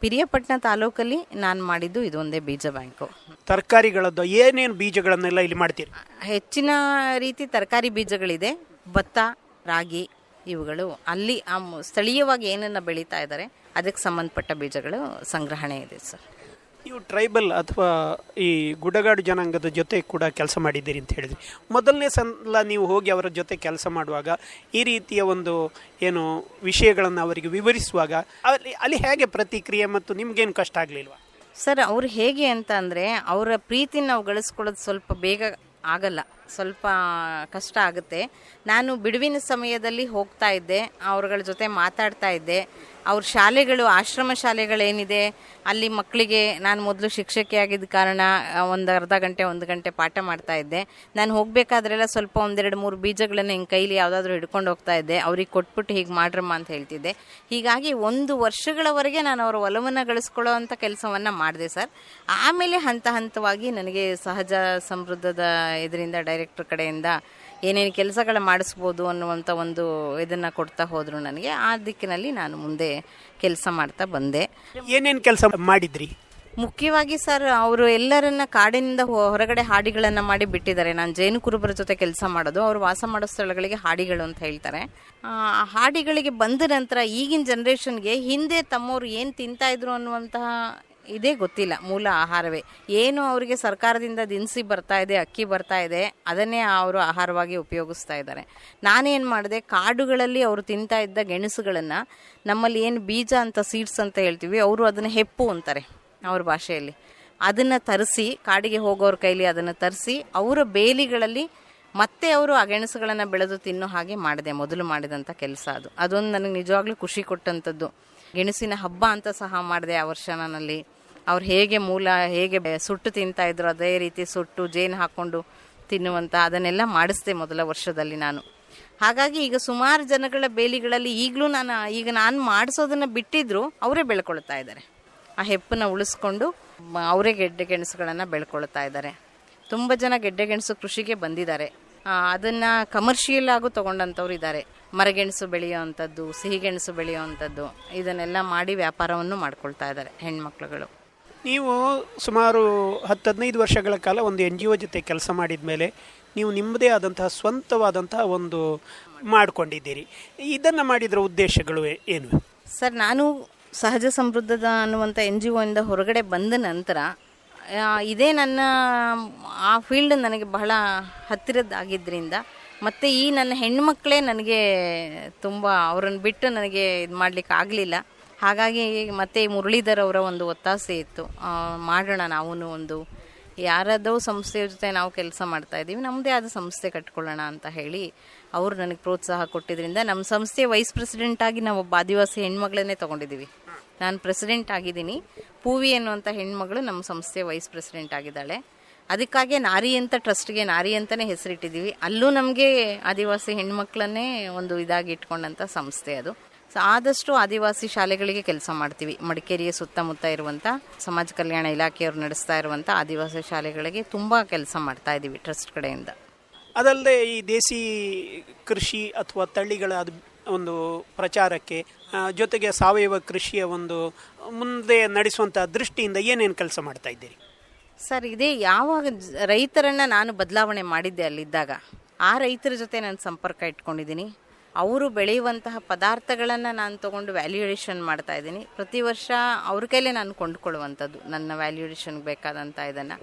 ಪಿರಿಯಪಟ್ಟಣ ತಾಲೂಕಲ್ಲಿ ನಾನು ಮಾಡಿದ್ದು ಇದೊಂದೇ ಬೀಜ ಬ್ಯಾಂಕು. ತರಕಾರಿಗಳದ್ದು ಏನೇನು ಬೀಜಗಳನ್ನೆಲ್ಲ ಇಲ್ಲಿ ಮಾಡ್ತೀರಿ? ಹೆಚ್ಚಿನ ರೀತಿ ತರಕಾರಿ ಬೀಜಗಳಿದೆ ಭತ್ತ ರಾಗಿ ಇವುಗಳು. ಅಲ್ಲಿ ಸ್ಥಳೀಯವಾಗಿ ಏನನ್ನ ಬೆಳೀತಾ ಇದ್ದಾರೆ ಅದಕ್ಕೆ ಸಂಬಂಧಪಟ್ಟ ಬೀಜಗಳು ಸಂಗ್ರಹಣೆ ಇದೆ ಸರ್. ನೀವು ಟ್ರೈಬಲ್ ಅಥವಾ ಈ ಗುಡಗಾಡು ಜನಾಂಗದ ಜೊತೆ ಕೂಡ ಕೆಲಸ ಮಾಡಿದ್ದೀರಿ ಅಂತ ಹೇಳಿದ್ರಿ. ಮೊದಲನೇ ಸಲ ನೀವು ಹೋಗಿ ಅವರ ಜೊತೆ ಕೆಲಸ ಮಾಡುವಾಗ ಈ ರೀತಿಯ ಒಂದು ಏನು ವಿಷಯಗಳನ್ನು ಅವರಿಗೆ ವಿವರಿಸುವಾಗ ಅಲ್ಲಿ ಅಲ್ಲಿ ಹೇಗೆ ಪ್ರತಿಕ್ರಿಯೆ ಮತ್ತು ನಿಮಗೇನು ಕಷ್ಟ ಆಗಲಿಲ್ವ? ಸರ್, ಅವ್ರು ಹೇಗೆ ಅಂತ ಅಂದರೆ ಅವರ ಪ್ರೀತಿ ನಾವು ಗಳಿಸ್ಕೊಳ್ಳೋದು ಸ್ವಲ್ಪ ಬೇಗ ಆಗಲ್ಲ, ಸ್ವಲ್ಪ ಕಷ್ಟ ಆಗುತ್ತೆ. ನಾನು ಬಿಡುವಿನ ಸಮಯದಲ್ಲಿ ಹೋಗ್ತಾ ಇದ್ದೆ, ಅವ್ರಗಳ ಜೊತೆ ಮಾತಾಡ್ತಾ ಇದ್ದೆ. ಅವ್ರ ಶಾಲೆಗಳು, ಆಶ್ರಮ ಶಾಲೆಗಳೇನಿದೆ, ಅಲ್ಲಿ ಮಕ್ಕಳಿಗೆ ನಾನು ಮೊದಲು ಶಿಕ್ಷಕಿಯಾಗಿದ್ದ ಕಾರಣ ಒಂದು ಅರ್ಧ ಗಂಟೆ, ಒಂದು ಗಂಟೆ ಪಾಠ ಮಾಡ್ತಾ ಇದ್ದೆ. ನಾನು ಹೋಗಬೇಕಾದ್ರೆಲ್ಲ ಸ್ವಲ್ಪ ಒಂದೆರಡು ಮೂರು ಬೀಜಗಳನ್ನು ಹಿಂಗೆ ಕೈಲಿ ಯಾವುದಾದ್ರೂ ಹಿಡ್ಕೊಂಡು ಹೋಗ್ತಾ ಇದ್ದೆ. ಅವ್ರಿಗೆ ಕೊಟ್ಬಿಟ್ಟು ಹೀಗೆ ಮಾಡ್ರಮ್ಮ ಅಂತ ಹೇಳ್ತಿದ್ದೆ. ಹೀಗಾಗಿ ಒಂದು ವರ್ಷಗಳವರೆಗೆ ನಾನು ಅವರ ಒಲವನ್ನು ಗಳಿಸ್ಕೊಳ್ಳೋ ಅಂಥ ಕೆಲಸವನ್ನು ಮಾಡಿದೆ ಸರ್. ಆಮೇಲೆ ಹಂತ ಹಂತವಾಗಿ ನನಗೆ ಸಹಜ ಸಮೃದ್ಧದ ಇದರಿಂದ, ಡೈರೆಕ್ಟರ್ ಕಡೆಯಿಂದ ಏನೇನು ಕೆಲಸಗಳ ಮಾಡಿಸ್ಬೋದು ಅನ್ನುವಂಥ ಒಂದು ಇದನ್ನು ಕೊಡ್ತಾ ಹೋದರು ನನಗೆ. ಆ ದಿಕ್ಕಿನಲ್ಲಿ ನಾನು ಮುಂದೆ ಕೆಲಸ ಮಾಡ್ತಾ ಬಂದೆ. ಏನೇನು ಕೆಲಸ ಮಾಡಿದ್ರಿ? ಮುಖ್ಯವಾಗಿ ಸರ್ ಅವರು ಎಲ್ಲರನ್ನ ಕಾಡಿನಿಂದ ಹೊರಗಡೆ ಹಾಡಿಗಳನ್ನು ಮಾಡಿ ಬಿಟ್ಟಿದ್ದಾರೆ. ನಾನು ಜೇನು ಕುರುಬರ ಜೊತೆ ಕೆಲಸ ಮಾಡೋದು. ಅವರು ವಾಸ ಮಾಡೋ ಸ್ಥಳಗಳಿಗೆ ಹಾಡಿಗಳು ಅಂತ ಹೇಳ್ತಾರೆ. ಹಾಡಿಗಳಿಗೆ ಬಂದ ನಂತರ ಈಗಿನ ಜನ್ರೇಷನ್ಗೆ ಹಿಂದೆ ತಮ್ಮವರು ಏನು ತಿಂತಾ ಇದ್ರು ಅನ್ನುವಂತಹ ಇದೇ ಗೊತ್ತಿಲ್ಲ, ಮೂಲ ಆಹಾರವೇ. ಏನು ಅವರಿಗೆ ಸರ್ಕಾರದಿಂದ ದಿನಸಿ ಬರ್ತಾ ಇದೆ, ಅಕ್ಕಿ ಬರ್ತಾ ಇದೆ, ಅದನ್ನೇ ಅವರು ಆಹಾರವಾಗಿ ಉಪಯೋಗಿಸ್ತಾ ಇದ್ದಾರೆ. ನಾನೇನು ಮಾಡಿದೆ, ಕಾಡುಗಳಲ್ಲಿ ಅವರು ತಿಂತಾ ಇದ್ದ ಗೆಣಸುಗಳನ್ನು, ನಮ್ಮಲ್ಲಿ ಏನು ಬೀಜ ಅಂತ, ಸೀಡ್ಸ್ ಅಂತ ಹೇಳ್ತೀವಿ, ಅವರು ಅದನ್ನು ಹೆಪ್ಪು ಅಂತಾರೆ ಅವ್ರ ಭಾಷೆಯಲ್ಲಿ. ಅದನ್ನು ತರಿಸಿ, ಕಾಡಿಗೆ ಹೋಗೋರ ಕೈಲಿ ಅದನ್ನು ತರಿಸಿ, ಅವರ ಬೇಲಿಗಳಲ್ಲಿ ಮತ್ತೆ ಅವರು ಆ ಗೆಣಸುಗಳನ್ನು ಬೆಳೆದು ತಿನ್ನೋ ಹಾಗೆ ಮಾಡಿದೆ, ಮೊದಲು ಮಾಡಿದಂಥ ಕೆಲಸ ಅದು. ಅದೊಂದು ನನಗೆ ನಿಜವಾಗ್ಲೂ ಖುಷಿ ಕೊಟ್ಟಂಥದ್ದು ಗೆಣಸಿನ ಹಬ್ಬ ಅಂತ ಸಹ ಮಾಡಿದೆ ಆ ವರ್ಷ ನನ್ನಲ್ಲಿ. ಅವ್ರು ಹೇಗೆ ಮೂಲ, ಹೇಗೆ ಸುಟ್ಟು ತಿಂತಾ ಇದ್ರು, ಅದೇ ರೀತಿ ಸುಟ್ಟು, ಜೇನು ಹಾಕ್ಕೊಂಡು ತಿನ್ನುವಂಥ ಅದನ್ನೆಲ್ಲ ಮಾಡಿಸ್ದೆ ಮೊದಲ ವರ್ಷದಲ್ಲಿ ನಾನು. ಹಾಗಾಗಿ ಈಗ ಸುಮಾರು ಜನಗಳ ಬೇಲಿಗಳಲ್ಲಿ ಈಗಲೂ ನಾನು, ಈಗ ನಾನು ಮಾಡಿಸೋದನ್ನ ಬಿಟ್ಟಿದ್ರು, ಅವರೇ ಬೆಳ್ಕೊಳ್ತಾ ಇದ್ದಾರೆ ಆ ಹೆಪ್ಪನ್ನ ಉಳಿಸ್ಕೊಂಡು ಅವರೇ ಗೆಡ್ಡೆ ಗೆಣಸುಗಳನ್ನು ಬೆಳ್ಕೊಳ್ತಾ ಇದ್ದಾರೆ ತುಂಬ ಜನ ಗೆಡ್ಡೆ ಗೆಣಸು ಕೃಷಿಗೆ ಬಂದಿದ್ದಾರೆ. ಅದನ್ನು ಅದನ್ನ ಕಮರ್ಷಿಯಲ್ ಆಗು ತಗೊಂಡಂಥವ್ರು ಇದ್ದಾರೆ ಮರಗೆಣಸು ಬೆಳೆಯೋ ಅಂಥದ್ದು ಸಿಹಿಗೆಣಸು ಬೆಳೆಯೋ ಅಂಥದ್ದು ಇದನ್ನೆಲ್ಲ ಮಾಡಿ ವ್ಯಾಪಾರವನ್ನು ಮಾಡ್ಕೊಳ್ತಾ ಇದ್ದಾರೆ ಹೆಣ್ಮಕ್ಳುಗಳು. ನೀವು ಸುಮಾರು ಹತ್ತು ಹದಿನೈದು ವರ್ಷಗಳ ಕಾಲ ಒಂದು ಎನ್ ಜಿ ಒ ಜೊತೆ ಕೆಲಸ ಮಾಡಿದ ಮೇಲೆ ನೀವು ನಿಮ್ಮದೇ ಆದಂತಹ ಸ್ವಂತವಾದಂತಹ ಒಂದು ಮಾಡಿಕೊಂಡಿದ್ದೀರಿ. ಇದನ್ನು ಮಾಡಿದ್ರ ಉದ್ದೇಶಗಳು ಏನು? ಸರ್, ನಾನು ಸಹಜ ಸಮೃದ್ಧದ ಅನ್ನುವಂಥ ಎನ್ ಜಿ ಒಯಿಂದ ಹೊರಗಡೆ ಬಂದ ನಂತರ ಇದೇ ನನ್ನ, ಆ ಫೀಲ್ಡ್ ನನಗೆ ಬಹಳ ಹತ್ತಿರದ್ದಾಗಿದ್ದರಿಂದ ಮತ್ತು ಈ ನನ್ನ ಹೆಣ್ಮಕ್ಳೇ ನನಗೆ ತುಂಬ ಅವರನ್ನು ಬಿಟ್ಟು ನನಗೆ ಇದು ಮಾಡಲಿಕ್ಕೆ ಆಗಲಿಲ್ಲ ಹಾಗಾಗಿ ಮತ್ತೆ ಮುರಳೀಧರ್ ಅವರ ಒಂದು ಒತ್ತಾಸೆ ಇತ್ತು. ಮಾಡೋಣ ನಾವೂ ಒಂದು ಯಾರದೋ ಸಂಸ್ಥೆಯ ಜೊತೆ ನಾವು ಕೆಲಸ ಮಾಡ್ತಾ ಇದ್ದೀವಿ ನಮ್ಮದೇ ಆದ ಸಂಸ್ಥೆ ಕಟ್ಕೊಳ್ಳೋಣ ಅಂತ ಹೇಳಿ ಅವರು ನನಗೆ ಪ್ರೋತ್ಸಾಹ ಕೊಟ್ಟಿದ್ದರಿಂದ ನಮ್ಮ ಸಂಸ್ಥೆಯ ವೈಸ್ ಪ್ರೆಸಿಡೆಂಟ್ ಆಗಿ ನಾವು ಒಬ್ಬ ಆದಿವಾಸಿ ಹೆಣ್ಮಗಳನ್ನೇ ತಗೊಂಡಿದ್ದೀವಿ. ನಾನು ಪ್ರೆಸಿಡೆಂಟ್ ಆಗಿದ್ದೀನಿ. ಪೂವಿ ಅನ್ನುವಂಥ ಹೆಣ್ಮಗಳು ನಮ್ಮ ಸಂಸ್ಥೆಯ ವೈಸ್ ಪ್ರೆಸಿಡೆಂಟ್ ಆಗಿದ್ದಾಳೆ. ಅದಕ್ಕಾಗಿ ನಾರಿ ಅಂತ ಟ್ರಸ್ಟ್ಗೆ ನಾರಿ ಅಂತಲೇ ಹೆಸರಿಟ್ಟಿದ್ದೀವಿ. ಅಲ್ಲೂ ನಮಗೆ ಆದಿವಾಸಿ ಹೆಣ್ಮಕ್ಳನ್ನೇ ಒಂದು ಇದಾಗಿ ಇಟ್ಕೊಂಡಂಥ ಸಂಸ್ಥೆ ಅದು. ಸೊ ಆದಷ್ಟು ಆದಿವಾಸಿ ಶಾಲೆಗಳಿಗೆ ಕೆಲಸ ಮಾಡ್ತೀವಿ. ಮಡಿಕೇರಿಯ ಸುತ್ತಮುತ್ತ ಇರುವಂಥ ಸಮಾಜ ಕಲ್ಯಾಣ ಇಲಾಖೆಯವರು ನಡೆಸ್ತಾ ಇರುವಂಥ ಆದಿವಾಸಿ ಶಾಲೆಗಳಿಗೆ ತುಂಬ ಕೆಲಸ ಮಾಡ್ತಾ ಇದ್ದೀವಿ ಟ್ರಸ್ಟ್ ಕಡೆಯಿಂದ. ಅದಲ್ಲದೆ ಈ ದೇಸಿ ಕೃಷಿ ಅಥವಾ ತಳ್ಳಿಗಳ ಅದು ಒಂದು ಪ್ರಚಾರಕ್ಕೆ ಜೊತೆಗೆ ಸಾವಯವ ಕೃಷಿಯ ಒಂದು ಮುಂದೆ ನಡೆಸುವಂಥ ದೃಷ್ಟಿಯಿಂದ ಏನೇನು ಕೆಲಸ ಮಾಡ್ತಾ ಇದ್ದೀರಿ? ಸರ್ ಇದೇ ಯಾವಾಗ ರೈತರನ್ನ ನಾನು ಬದಲಾವಣೆ ಮಾಡಿದ್ದೆ ಅಲ್ಲಿದ್ದಾಗ ಆ ರೈತರ ಜೊತೆ ನಾನು ಸಂಪರ್ಕ ಇಟ್ಕೊಂಡಿದ್ದೀನಿ. ಅವರು ಬೆಳೆಯುವಂತಹ ಪದಾರ್ಥಗಳನ್ನು ನಾನು ತಗೊಂಡು ವ್ಯಾಲ್ಯೂಯೇಷನ್ ಮಾಡ್ತಾ ಇದ್ದೀನಿ. ಪ್ರತಿ ವರ್ಷ ಅವ್ರ ಕೈಲೇ ನಾನು ಕೊಂಡ್ಕೊಳ್ಳುವಂಥದ್ದು, ನನ್ನ ವ್ಯಾಲ್ಯೂಯೇಷನ್ಗೆ ಬೇಕಾದಂಥ ಇದನ್ನು.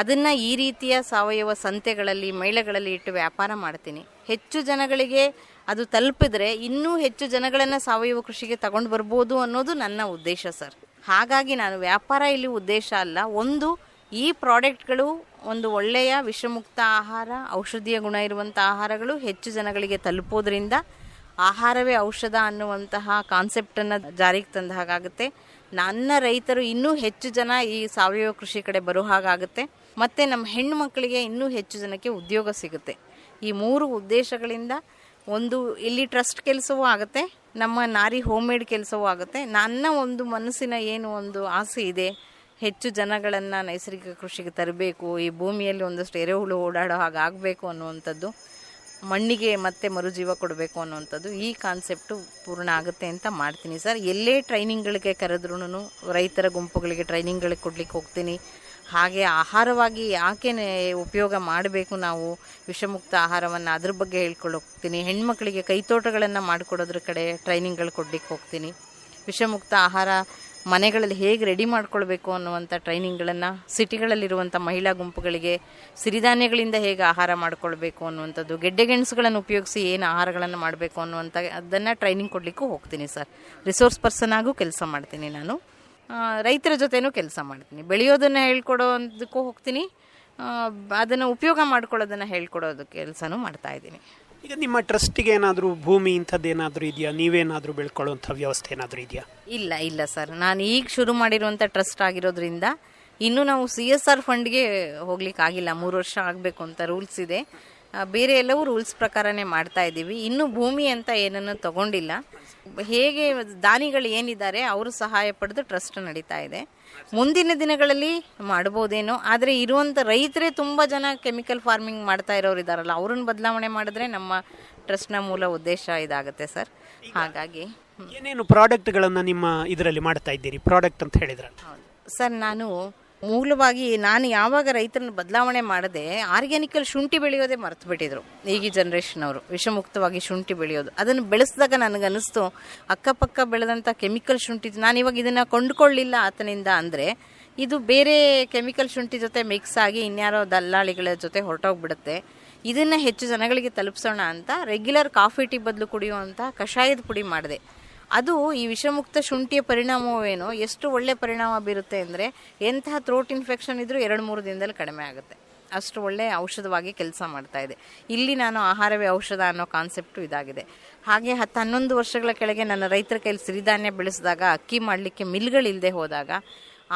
ಅದನ್ನು ಈ ರೀತಿಯ ಸಾವಯವ ಸಂತೆಗಳಲ್ಲಿ, ಮೇಳಗಳಲ್ಲಿ ಇಟ್ಟು ವ್ಯಾಪಾರ ಮಾಡ್ತೀನಿ. ಹೆಚ್ಚು ಜನಗಳಿಗೆ ಅದು ತಲುಪಿದರೆ ಇನ್ನೂ ಹೆಚ್ಚು ಜನಗಳನ್ನು ಸಾವಯವ ಕೃಷಿಗೆ ತಗೊಂಡು ಬರ್ಬೋದು ಅನ್ನೋದು ನನ್ನ ಉದ್ದೇಶ, ಸರ್. ಹಾಗಾಗಿ ನಾನು ವ್ಯಾಪಾರ ಇಲ್ಲಿ ಉದ್ದೇಶ ಅಲ್ಲ. ಒಂದು, ಈ ಪ್ರಾಡಕ್ಟ್ಗಳು ಒಂದು ಒಳ್ಳೆಯ ವಿಷಮುಕ್ತ ಆಹಾರ, ಔಷಧೀಯ ಗುಣ ಇರುವಂಥ ಆಹಾರಗಳು ಹೆಚ್ಚು ಜನಗಳಿಗೆ ತಲುಪೋದ್ರಿಂದ ಆಹಾರವೇ ಔಷಧ ಅನ್ನುವಂತಹ ಕಾನ್ಸೆಪ್ಟನ್ನು ಜಾರಿಗೆ ತಂದ ಹಾಗಾಗುತ್ತೆ. ನನ್ನ ರೈತರು ಇನ್ನೂ ಹೆಚ್ಚು ಜನ ಈ ಸಾವಯವ ಕೃಷಿ ಕಡೆ ಬರೋ ಹಾಗಾಗುತ್ತೆ. ಮತ್ತು ನಮ್ಮ ಹೆಣ್ಣು ಮಕ್ಕಳಿಗೆ ಇನ್ನೂ ಹೆಚ್ಚು ಜನಕ್ಕೆ ಉದ್ಯೋಗ ಸಿಗುತ್ತೆ. ಈ ಮೂರು ಉದ್ದೇಶಗಳಿಂದ ಒಂದು ಇಲ್ಲಿ ಟ್ರಸ್ಟ್ ಕೆಲಸವೂ ಆಗುತ್ತೆ, ನಮ್ಮ ನಾರಿ ಹೋಮ್ ಮೇಡ್ ಕೆಲಸವೂ ಆಗುತ್ತೆ. ನನ್ನ ಒಂದು ಮನಸ್ಸಿನ ಏನು ಒಂದು ಆಸೆ ಇದೆ ಹೆಚ್ಚು ಜನಗಳನ್ನು ನೈಸರ್ಗಿಕ ಕೃಷಿಗೆ ತರಬೇಕು, ಈ ಭೂಮಿಯಲ್ಲಿ ಒಂದಷ್ಟು ಎರೆಹುಳು ಓಡಾಡೋ ಹಾಗಾಗಬೇಕು ಅನ್ನುವಂಥದ್ದು, ಮಣ್ಣಿಗೆ ಮತ್ತೆ ಮರುಜೀವ ಕೊಡಬೇಕು ಅನ್ನುವಂಥದ್ದು ಈ ಕಾನ್ಸೆಪ್ಟು ಪೂರ್ಣ ಆಗುತ್ತೆ ಅಂತ ಮಾಡ್ತೀನಿ ಸರ್. ಎಲ್ಲೇ ಟ್ರೈನಿಂಗ್ಗಳಿಗೆ ಕರೆದ್ರೂ ರೈತರ ಗುಂಪುಗಳಿಗೆ ಟ್ರೈನಿಂಗ್ಗಳಿಗೆ ಕೊಡ್ಲಿಕ್ಕೆ ಹೋಗ್ತೀನಿ. ಹಾಗೆ ಆಹಾರವಾಗಿ ಯಾಕೆ ಉಪಯೋಗ ಮಾಡಬೇಕು ನಾವು? ವಿಷಮುಕ್ತ ಆಹಾರವನ್ನು ಅದ್ರ ಬಗ್ಗೆ ಹೇಳ್ಕೊಂಡು ಹೋಗ್ತೀನಿ. ಹೆಣ್ಮಕ್ಳಿಗೆ ಕೈತೋಟಗಳನ್ನು ಮಾಡಿಕೊಡೋದ್ರ ಕಡೆ ಟ್ರೈನಿಂಗ್ಗಳು ಕೊಡ್ಲಿಕ್ಕೆ ಹೋಗ್ತೀನಿ. ವಿಷಮುಕ್ತ ಆಹಾರ ಮನೆಗಳಲ್ಲಿ ಹೇಗೆ ರೆಡಿ ಮಾಡ್ಕೊಳ್ಬೇಕು ಅನ್ನುವಂಥ ಟ್ರೈನಿಂಗ್ಗಳನ್ನು, ಸಿಟಿಗಳಲ್ಲಿರುವಂಥ ಮಹಿಳಾ ಗುಂಪುಗಳಿಗೆ, ಸಿರಿಧಾನ್ಯಗಳಿಂದ ಹೇಗೆ ಆಹಾರ ಮಾಡ್ಕೊಳ್ಬೇಕು ಅನ್ನುವಂಥದ್ದು, ಗೆಡ್ಡೆ ಗೆಣಸುಗಳನ್ನು ಉಪಯೋಗಿಸಿ ಏನು ಆಹಾರಗಳನ್ನು ಮಾಡಬೇಕು ಅನ್ನುವಂಥ ಅದನ್ನು ಟ್ರೈನಿಂಗ್ ಕೊಡಲಿಕ್ಕೂ ಹೋಗ್ತೀನಿ ಸರ್. ರಿಸೋರ್ಸ್ ಪರ್ಸನ್ ಆಗು ಕೆಲಸ ಮಾಡ್ತೀನಿ ನಾನು. ರೈತರ ಜೊತೆನೂ ಕೆಲಸ ಮಾಡ್ತೀನಿ. ಬೆಳೆಯೋದನ್ನು ಹೇಳ್ಕೊಡೋದಕ್ಕೂ ಹೋಗ್ತೀನಿ. ಅದನ್ನು ಉಪಯೋಗ ಮಾಡ್ಕೊಳ್ಳೋದನ್ನು ಹೇಳ್ಕೊಡೋದು ಕೆಲಸನೂ ಮಾಡ್ತಾ ಇದ್ದೀನಿ. ಈಗ ನಿಮ್ಮ ಟ್ರಸ್ಟಿಗೆ ಏನಾದರೂ ಭೂಮಿ ಇಂಥದ್ದೇನಾದರೂ ಇದೆಯಾ? ನೀವೇನಾದರೂ ಬೆಳ್ಕೊಳ್ಳುವಂಥ ವ್ಯವಸ್ಥೆ ಏನಾದರೂ ಇದೆಯಾ? ಇಲ್ಲ ಇಲ್ಲ ಸರ್. ನಾನು ಈಗ ಶುರು ಮಾಡಿರುವಂಥ ಟ್ರಸ್ಟ್ ಆಗಿರೋದ್ರಿಂದ ಇನ್ನೂ ನಾವು ಸಿ ಎಸ್ ಆರ್ ಫಂಡ್ಗೆ ಹೋಗ್ಲಿಕ್ಕೆ ಆಗಿಲ್ಲ. ಮೂರು ವರ್ಷ ಆಗಬೇಕು ಅಂತ ರೂಲ್ಸ್ ಇದೆ. ಬೇರೆ ಎಲ್ಲವೂ ರೂಲ್ಸ್ ಪ್ರಕಾರನೇ ಮಾಡ್ತಾ ಇದ್ದೀವಿ. ಇನ್ನೂ ಭೂಮಿ ಅಂತ ಏನನ್ನು ತಗೊಂಡಿಲ್ಲ. ಹೇಗೆ ದಾನಿಗಳು ಏನಿದ್ದಾರೆ, ಅವರು ಸಹಾಯ ಪಡೆದು ಟ್ರಸ್ಟ್ ನಡೀತಾ ಇದೆ. ಮುಂದಿನ ದಿನಗಳಲ್ಲಿ ಮಾಡ್ಬೋದೇನೋ ಆದರೆ ಇರುವಂಥ ರೈತರೇ ತುಂಬ ಜನ ಕೆಮಿಕಲ್ ಫಾರ್ಮಿಂಗ್ ಮಾಡ್ತಾ ಇರೋರು ಇದ್ದಾರಲ್ಲ ಅವ್ರನ್ನ ಬದಲಾವಣೆ ಮಾಡಿದ್ರೆ ನಮ್ಮ ಟ್ರಸ್ಟ್ನ ಮೂಲ ಉದ್ದೇಶ ಇದಾಗುತ್ತೆ ಸರ್. ಹಾಗಾಗಿ ಏನೇನು ಪ್ರಾಡಕ್ಟ್ಗಳನ್ನು ನಿಮ್ಮ ಇದರಲ್ಲಿ ಮಾಡ್ತಾ ಇದ್ದೀರಿ? ಪ್ರಾಡಕ್ಟ್ ಅಂತ ಹೇಳಿದ್ರಲ್ಲ. ಸರ್ ನಾನು ಮೂಲವಾಗಿ ನಾನು ಯಾವಾಗ ರೈತರನ್ನ ಬದಲಾವಣೆ ಮಾಡದೆ ಆರ್ಗ್ಯಾನಿಕಲ್ ಶುಂಠಿ ಬೆಳೆಯೋದೇ ಮರೆತು ಬಿಟ್ಟಿದ್ರು. ಈಗ ಜನ್ರೇಷನ್ ಅವರು ವಿಷಮುಕ್ತವಾಗಿ ಶುಂಠಿ ಬೆಳೆಯೋದು. ಅದನ್ನು ಬೆಳೆಸಿದಾಗ ನನಗೆ ಅನಿಸ್ತು ಅಕ್ಕಪಕ್ಕ ಬೆಳೆದಂಥ ಕೆಮಿಕಲ್ ಶುಂಠಿ, ನಾನು ಇವಾಗ ಇದನ್ನು ಕೊಂಡುಕೊಳ್ಳಿಲ್ಲ ಆತನಿಂದ ಅಂದರೆ ಇದು ಬೇರೆ ಕೆಮಿಕಲ್ ಶುಂಠಿ ಜೊತೆ ಮಿಕ್ಸ್ ಆಗಿ ಇನ್ಯಾರೋ ದಲ್ಲಾಳಿಗಳ ಜೊತೆ ಹೊರಟೋಗ್ಬಿಡುತ್ತೆ. ಇದನ್ನು ಹೆಚ್ಚು ಜನಗಳಿಗೆ ತಲುಪಿಸೋಣ ಅಂತ ರೆಗ್ಯುಲರ್ ಕಾಫಿ ಟೀ ಬದಲು ಕುಡಿಯುವಂಥ ಕಷಾಯದ ಪುಡಿ ಮಾಡಿದೆ. ಅದು ಈ ವಿಷಮುಕ್ತ ಶುಂಠಿಯ ಪರಿಣಾಮವೇನೋ ಎಷ್ಟು ಒಳ್ಳೆ ಪರಿಣಾಮ ಬೀರುತ್ತೆ ಅಂದರೆ ಎಂತಹ ಥ್ರೋಟ್ ಇನ್ಫೆಕ್ಷನ್ ಇದ್ರೂ ಎರಡು ಮೂರು ದಿನದಲ್ಲಿ ಕಡಿಮೆ ಆಗುತ್ತೆ. ಅಷ್ಟು ಒಳ್ಳೆ ಔಷಧವಾಗಿ ಕೆಲಸ ಮಾಡ್ತಾ ಇದೆ. ಇಲ್ಲಿ ನಾನು ಆಹಾರವೇ ಔಷಧ ಅನ್ನೋ ಕಾನ್ಸೆಪ್ಟು ಇದಾಗಿದೆ. ಹಾಗೆ ಹತ್ತು ಹನ್ನೊಂದು ವರ್ಷಗಳ ಕೆಳಗೆ ನನ್ನ ರೈತರ ಕೈಲಿ ಸಿರಿಧಾನ್ಯ ಬೆಳೆಸಿದಾಗ ಅಕ್ಕಿ ಮಾಡಲಿಕ್ಕೆ ಮಿಲ್ಗಳಿಲ್ಲದೆ ಹೋದಾಗ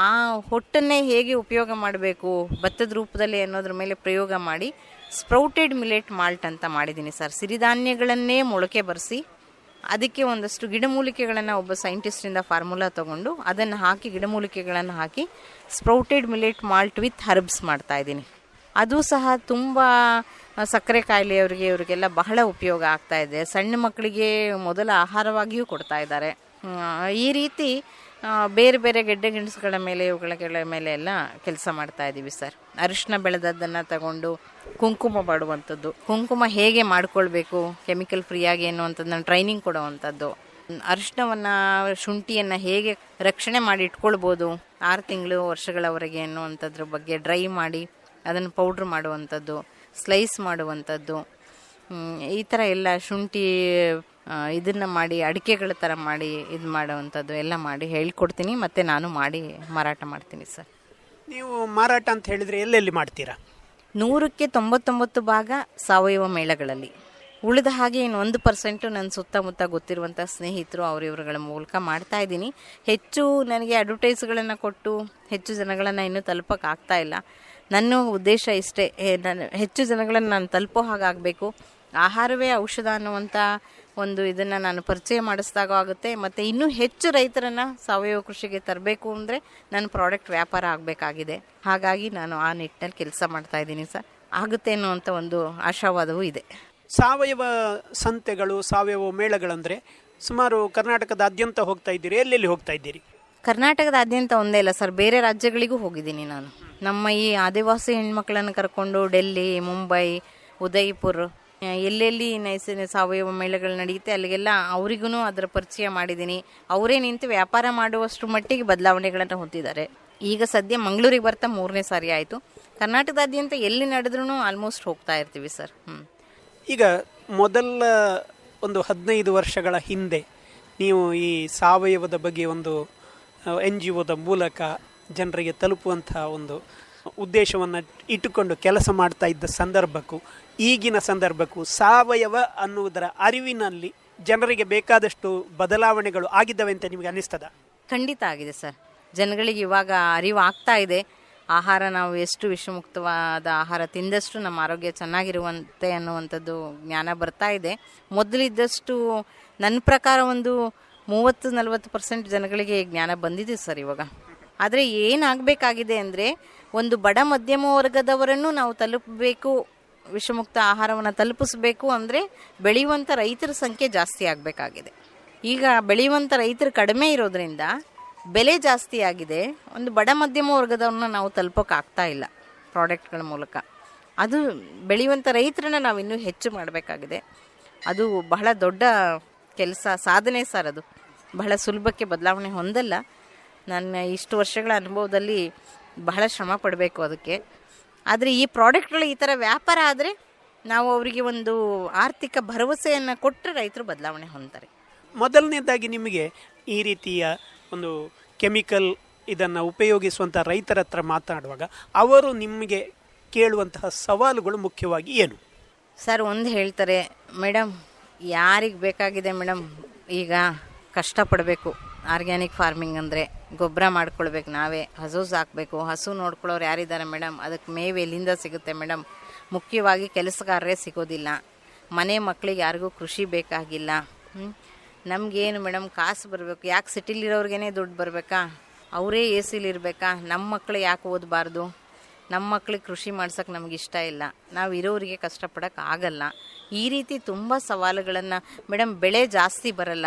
ಆ ಹೊಟ್ಟನ್ನೇ ಹೇಗೆ ಉಪಯೋಗ ಮಾಡಬೇಕು, ಭತ್ತದ ರೂಪದಲ್ಲಿ ಅನ್ನೋದ್ರ ಮೇಲೆ ಪ್ರಯೋಗ ಮಾಡಿ ಸ್ಪ್ರೌಟೆಡ್ ಮಿಲೆಟ್ ಮಾಲ್ಟ್ ಅಂತ ಮಾಡಿದ್ದೀನಿ ಸರ್. ಸಿರಿಧಾನ್ಯಗಳನ್ನೇ ಮೊಳಕೆ ಬರೆಸಿ ಅದಕ್ಕೆ ಒಂದಷ್ಟು ಗಿಡಮೂಲಿಕೆಗಳನ್ನು ಒಬ್ಬ ಸೈಂಟಿಸ್ಟಿಂದ ಫಾರ್ಮುಲಾ ತಗೊಂಡು ಅದನ್ನು ಹಾಕಿ ಗಿಡಮೂಲಿಕೆಗಳನ್ನು ಹಾಕಿ sprouted millet malt with herbs ಮಾಡ್ತಾ ಇದ್ದೀನಿ. ಅದು ಸಹ ತುಂಬ ಸಕ್ಕರೆ ಕಾಯಿಲೆಯವರಿಗೆ ಇವರಿಗೆಲ್ಲ ಬಹಳ ಉಪಯೋಗ ಆಗ್ತಾ ಇದೆ. ಸಣ್ಣ ಮಕ್ಕಳಿಗೆ ಮೊದಲ ಆಹಾರವಾಗಿಯೂ ಕೊಡ್ತಾ ಇದ್ದಾರೆ. ಈ ರೀತಿ ಬೇರೆ ಬೇರೆ ಗೆಡ್ಡೆ ಗೆಣಸುಗಳ ಮೇಲೆ, ಇವುಗಳ ಮೇಲೆ ಎಲ್ಲ ಕೆಲಸ ಮಾಡ್ತಾ ಇದ್ದೀವಿ ಸರ್. ಅರಿಶಿನ ಬೆಳೆದದ್ದನ್ನು ತಗೊಂಡು ಕುಂಕುಮ ಮಾಡುವಂಥದ್ದು. ಕುಂಕುಮ ಹೇಗೆ ಮಾಡ್ಕೊಳ್ಬೇಕು? ಕೆಮಿಕಲ್ ಫ್ರೀಯಾಗಿ ಅನ್ನುವಂಥದ್ದನ್ನ ಟ್ರೈನಿಂಗ್ ಕೊಡುವಂಥದ್ದು. ಅರಿಶಿನವನ್ನು ಶುಂಠಿಯನ್ನು ಹೇಗೆ ರಕ್ಷಣೆ ಮಾಡಿ ಇಟ್ಕೊಳ್ಬೋದು? ಆರು ತಿಂಗಳು ವರ್ಷಗಳವರೆಗೆ ಅನ್ನುವಂಥದ್ರ ಬಗ್ಗೆ ಡ್ರೈ ಮಾಡಿ ಅದನ್ನು ಪೌಡ್ರ್ ಮಾಡುವಂಥದ್ದು ಸ್ಲೈಸ್ ಮಾಡುವಂಥದ್ದು. ಈ ಥರ ಎಲ್ಲ ಶುಂಠಿ ಇದನ್ನ ಮಾಡಿ ಅಡಿಕೆಗಳ ಥರ ಮಾಡಿ ಇದು ಮಾಡುವಂಥದ್ದು ಎಲ್ಲ ಮಾಡಿ ಹೇಳ್ಕೊಡ್ತೀನಿ. ಮತ್ತು ನಾನು ಮಾಡಿ ಮಾರಾಟ ಮಾಡ್ತೀನಿ ಸರ್. ನೀವು ಮಾರಾಟ ಅಂತ ಹೇಳಿದರೆ ಎಲ್ಲೆಲ್ಲಿ ಮಾಡ್ತೀರಾ? ನೂರಕ್ಕೆ ತೊಂಬತ್ತೊಂಬತ್ತು ಭಾಗ ಸಾವಯವ ಮೇಳಗಳಲ್ಲಿ. ಉಳಿದ ಹಾಗೆ ಇನ್ನು ಒಂದು ಪರ್ಸೆಂಟು ನನ್ನ ಸುತ್ತಮುತ್ತ ಗೊತ್ತಿರುವಂಥ ಸ್ನೇಹಿತರು ಅವರಿವರುಗಳ ಮೂಲಕ ಮಾಡ್ತಾ ಇದ್ದೀನಿ. ಹೆಚ್ಚು ನನಗೆ ಅಡ್ವರ್ಟೈಸ್ಗಳನ್ನು ಕೊಟ್ಟು ಹೆಚ್ಚು ಜನಗಳನ್ನು ಇನ್ನೂ ತಲುಪಕ್ಕೆ ಆಗ್ತಾ ಇಲ್ಲ. ನನ್ನ ಉದ್ದೇಶ ಇಷ್ಟೇ ನಾನು ಹೆಚ್ಚು ಜನಗಳನ್ನು ನಾನು ತಲುಪೋ ಹಾಗಾಗಬೇಕು. ಆಹಾರವೇ ಔಷಧ ಅನ್ನುವಂಥ ಒಂದು ಇದನ್ನು ನಾನು ಪರಿಚಯ ಮಾಡಿಸಿದಾಗ ಆಗುತ್ತೆ. ಮತ್ತು ಇನ್ನೂ ಹೆಚ್ಚು ರೈತರನ್ನು ಸಾವಯವ ಕೃಷಿಗೆ ತರಬೇಕು ಅಂದರೆ ನನ್ನ ಪ್ರಾಡಕ್ಟ್ ವ್ಯಾಪಾರ ಆಗಬೇಕಾಗಿದೆ. ಹಾಗಾಗಿ ನಾನು ಆ ನಿಟ್ಟಿನಲ್ಲಿ ಕೆಲಸ ಮಾಡ್ತಾ ಇದ್ದೀನಿ ಸರ್. ಆಗುತ್ತೆ ಅನ್ನುವಂಥ ಒಂದು ಆಶಾವಾದವೂ ಇದೆ. ಸಾವಯವ ಸಂತೆಗಳು ಸಾವಯವ ಮೇಳಗಳಂದರೆ ಸುಮಾರು ಕರ್ನಾಟಕದಾದ್ಯಂತ ಹೋಗ್ತಾ ಇದ್ದೀರಿ ಎಲ್ಲೆಲ್ಲಿ ಹೋಗ್ತಾ ಇದ್ದೀರಿ? ಕರ್ನಾಟಕದಾದ್ಯಂತ ಒಂದೇ ಇಲ್ಲ ಸರ್ ಬೇರೆ ರಾಜ್ಯಗಳಿಗೂ ಹೋಗಿದ್ದೀನಿ ನಾನು. ನಮ್ಮ ಈ ಆದಿವಾಸಿ ಹೆಣ್ಮಕ್ಳನ್ನು ಕರ್ಕೊಂಡು ಡೆಲ್ಲಿ ಮುಂಬೈ ಉದಯ್ಪುರ್ ಎಲ್ಲೆಲ್ಲಿ ನೈಸರ್ಗಿಕ ಸಾವಯವ ಮೇಳಗಳು ನಡೆಯುತ್ತೆ, ಅಲ್ಲಿಗೆಲ್ಲ ಅವರಿಗೂ ಅದರ ಪರಿಚಯ ಮಾಡಿದ್ದೀನಿ. ಅವರೇ ನಿಂತು ವ್ಯಾಪಾರ ಮಾಡುವಷ್ಟು ಮಟ್ಟಿಗೆ ಬದಲಾವಣೆಗಳನ್ನು ಹೊಂದಿದ್ದಾರೆ. ಈಗ ಸದ್ಯ ಮಂಗಳೂರಿಗೆ ಬರ್ತಾ ಮೂರನೇ ಸಾರಿ ಆಯಿತು. ಕರ್ನಾಟಕದಾದ್ಯಂತ ಎಲ್ಲಿ ನಡೆದ್ರೂ ಆಲ್ಮೋಸ್ಟ್ ಹೋಗ್ತಾ ಇರ್ತೀವಿ ಸರ್. ಈಗ ಮೊದಲ ಒಂದು ಹದಿನೈದು ವರ್ಷಗಳ ಹಿಂದೆ ನೀವು ಈ ಸಾವಯವದ ಬಗ್ಗೆ ಒಂದು ಎನ್ ಜಿ ಒದ ಮೂಲಕ ಜನರಿಗೆ ತಲುಪುವಂತಹ ಒಂದು ಉದ್ದೇಶವನ್ನು ಇಟ್ಟುಕೊಂಡು ಕೆಲಸ ಮಾಡ್ತಾ ಇದ್ದ ಸಂದರ್ಭಕ್ಕೂ, ಈಗಿನ ಸಂದರ್ಭಕ್ಕೂ ಸಾವಯವ ಅನ್ನುವುದರ ಅರಿವಿನಲ್ಲಿ ಜನರಿಗೆ ಬೇಕಾದಷ್ಟು ಬದಲಾವಣೆಗಳು ಆಗಿದ್ದಾವೆ ಅಂತ ನಿಮಗೆ ಅನಿಸ್ತದ ಖಂಡಿತ ಆಗಿದೆ ಸರ್. ಜನಗಳಿಗೆ ಇವಾಗ ಅರಿವು ಆಗ್ತಾ ಇದೆ. ಆಹಾರ ನಾವು ಎಷ್ಟು ವಿಷಮುಕ್ತವಾದ ಆಹಾರ ತಿಂದಷ್ಟು ನಮ್ಮ ಆರೋಗ್ಯ ಚೆನ್ನಾಗಿರುವಂತೆ ಅನ್ನುವಂಥದ್ದು ಜ್ಞಾನ ಬರ್ತಾ ಇದೆ. ಮೊದಲಿದ್ದಷ್ಟು ನನ್ನ ಪ್ರಕಾರ ಒಂದು ಮೂವತ್ತು, ನಲವತ್ತು ಪರ್ಸೆಂಟ್ ಜನಗಳಿಗೆ ಜ್ಞಾನ ಬಂದಿದೆ ಸರ್ ಇವಾಗ. ಆದರೆ ಏನಾಗಬೇಕಾಗಿದೆ ಅಂದರೆ ಒಂದು ಬಡ ಮಧ್ಯಮ ವರ್ಗದವರನ್ನು ನಾವು ತಲುಪಬೇಕು, ವಿಷಮುಕ್ತ ಆಹಾರವನ್ನು ತಲುಪಿಸಬೇಕು ಅಂದರೆ ಬೆಳೆಯುವಂಥ ರೈತರ ಸಂಖ್ಯೆ ಜಾಸ್ತಿ ಆಗಬೇಕಾಗಿದೆ. ಈಗ ಬೆಳೆಯುವಂಥ ರೈತರು ಕಡಿಮೆ ಇರೋದ್ರಿಂದ ಬೆಲೆ ಜಾಸ್ತಿ ಆಗಿದೆ, ಒಂದು ಬಡ ಮಧ್ಯಮ ವರ್ಗದವ್ರನ್ನ ನಾವು ತಲುಪೋಕ್ಕಾಗ್ತಾ ಇಲ್ಲ ಪ್ರಾಡಕ್ಟ್ಗಳ ಮೂಲಕ. ಅದು ಬೆಳೆಯುವಂಥ ರೈತರನ್ನ ನಾವು ಇನ್ನೂ ಹೆಚ್ಚು ಮಾಡಬೇಕಾಗಿದೆ. ಅದು ಬಹಳ ದೊಡ್ಡ ಕೆಲಸ, ಸಾಧನೆ ಸರ್ ಅದು. ಬಹಳ ಸುಲಭಕ್ಕೆ ಬದಲಾವಣೆ ಹೊಂದಲ್ಲ. ನನ್ನ ಇಷ್ಟು ವರ್ಷಗಳ ಅನುಭವದಲ್ಲಿ ಬಹಳ ಶ್ರಮ ಪಡಬೇಕು ಅದಕ್ಕೆ. ಆದರೆ ಈ ಪ್ರಾಡಕ್ಟ್ಗಳು ಈ ಥರ ವ್ಯಾಪಾರ ಆದರೆ ನಾವು ಅವರಿಗೆ ಒಂದು ಆರ್ಥಿಕ ಭರವಸೆಯನ್ನು ಕೊಟ್ಟರೆ ರೈತರು ಬದಲಾವಣೆ ಹೊಂದ್ತಾರೆ. ಮೊದಲನೇದಾಗಿ ನಿಮಗೆ ಈ ರೀತಿಯ ಒಂದು ಕೆಮಿಕಲ್ ಇದನ್ನು ಉಪಯೋಗಿಸುವಂಥ ರೈತರ ಹತ್ರ ಮಾತನಾಡುವಾಗ ಅವರು ನಿಮಗೆ ಕೇಳುವಂತಹ ಸವಾಲುಗಳು ಮುಖ್ಯವಾಗಿ ಏನು? ಸರ್ ಒಂದು ಹೇಳ್ತಾರೆ ಮೇಡಮ್ ಯಾರಿಗೆ ಬೇಕಾಗಿದೆ ಮೇಡಮ್ ಈಗ ಕಷ್ಟಪಡಬೇಕು. ಆರ್ಗ್ಯಾನಿಕ್ ಫಾರ್ಮಿಂಗ್ ಅಂದರೆ ಗೊಬ್ಬರ ಮಾಡ್ಕೊಳ್ಬೇಕು, ನಾವೇ ಹಸು ಸಾಕಬೇಕು ಹಸು ನೋಡ್ಕೊಳ್ಳೋರು ಯಾರಿದ್ದಾರೆ ಮೇಡಮ್? ಅದಕ್ಕೆ ಮೇವು ಎಲ್ಲಿಂದ ಸಿಗುತ್ತೆ ಮೇಡಮ್. ಮುಖ್ಯವಾಗಿ ಕೆಲಸಗಾರರೇ ಸಿಗೋದಿಲ್ಲ. ಮನೆ ಮಕ್ಕಳಿಗೆ ಯಾರಿಗೂ ಕೃಷಿ ಬೇಕಾಗಿಲ್ಲ? ನಮಗೇನು ಮೇಡಮ್, ಕಾಸು ಬರಬೇಕು. ಯಾಕೆ ಸಿಟಿಲಿರೋರ್ಗೇ ದುಡ್ಡು ಬರಬೇಕಾ? ಅವರೇ ಎ ಸಿಲಿರಬೇಕಾ ನಮ್ಮ ಮಕ್ಕಳು ಯಾಕೆ ಓದಬಾರ್ದು? ನಮ್ಮ ಮಕ್ಳಿಗೆ ಕೃಷಿ ಮಾಡ್ಸೋಕೆ ನಮ್ಗೆ ಇಷ್ಟ ಇಲ್ಲ. ನಾವು ಇರೋರಿಗೆ ಕಷ್ಟಪಡೋಕ್ಕಾಗಲ್ಲ ಈ ರೀತಿ ತುಂಬ ಸವಾಲುಗಳನ್ನು ಮೇಡಮ್ ಬೆಳೆ ಜಾಸ್ತಿ ಬರಲ್ಲ.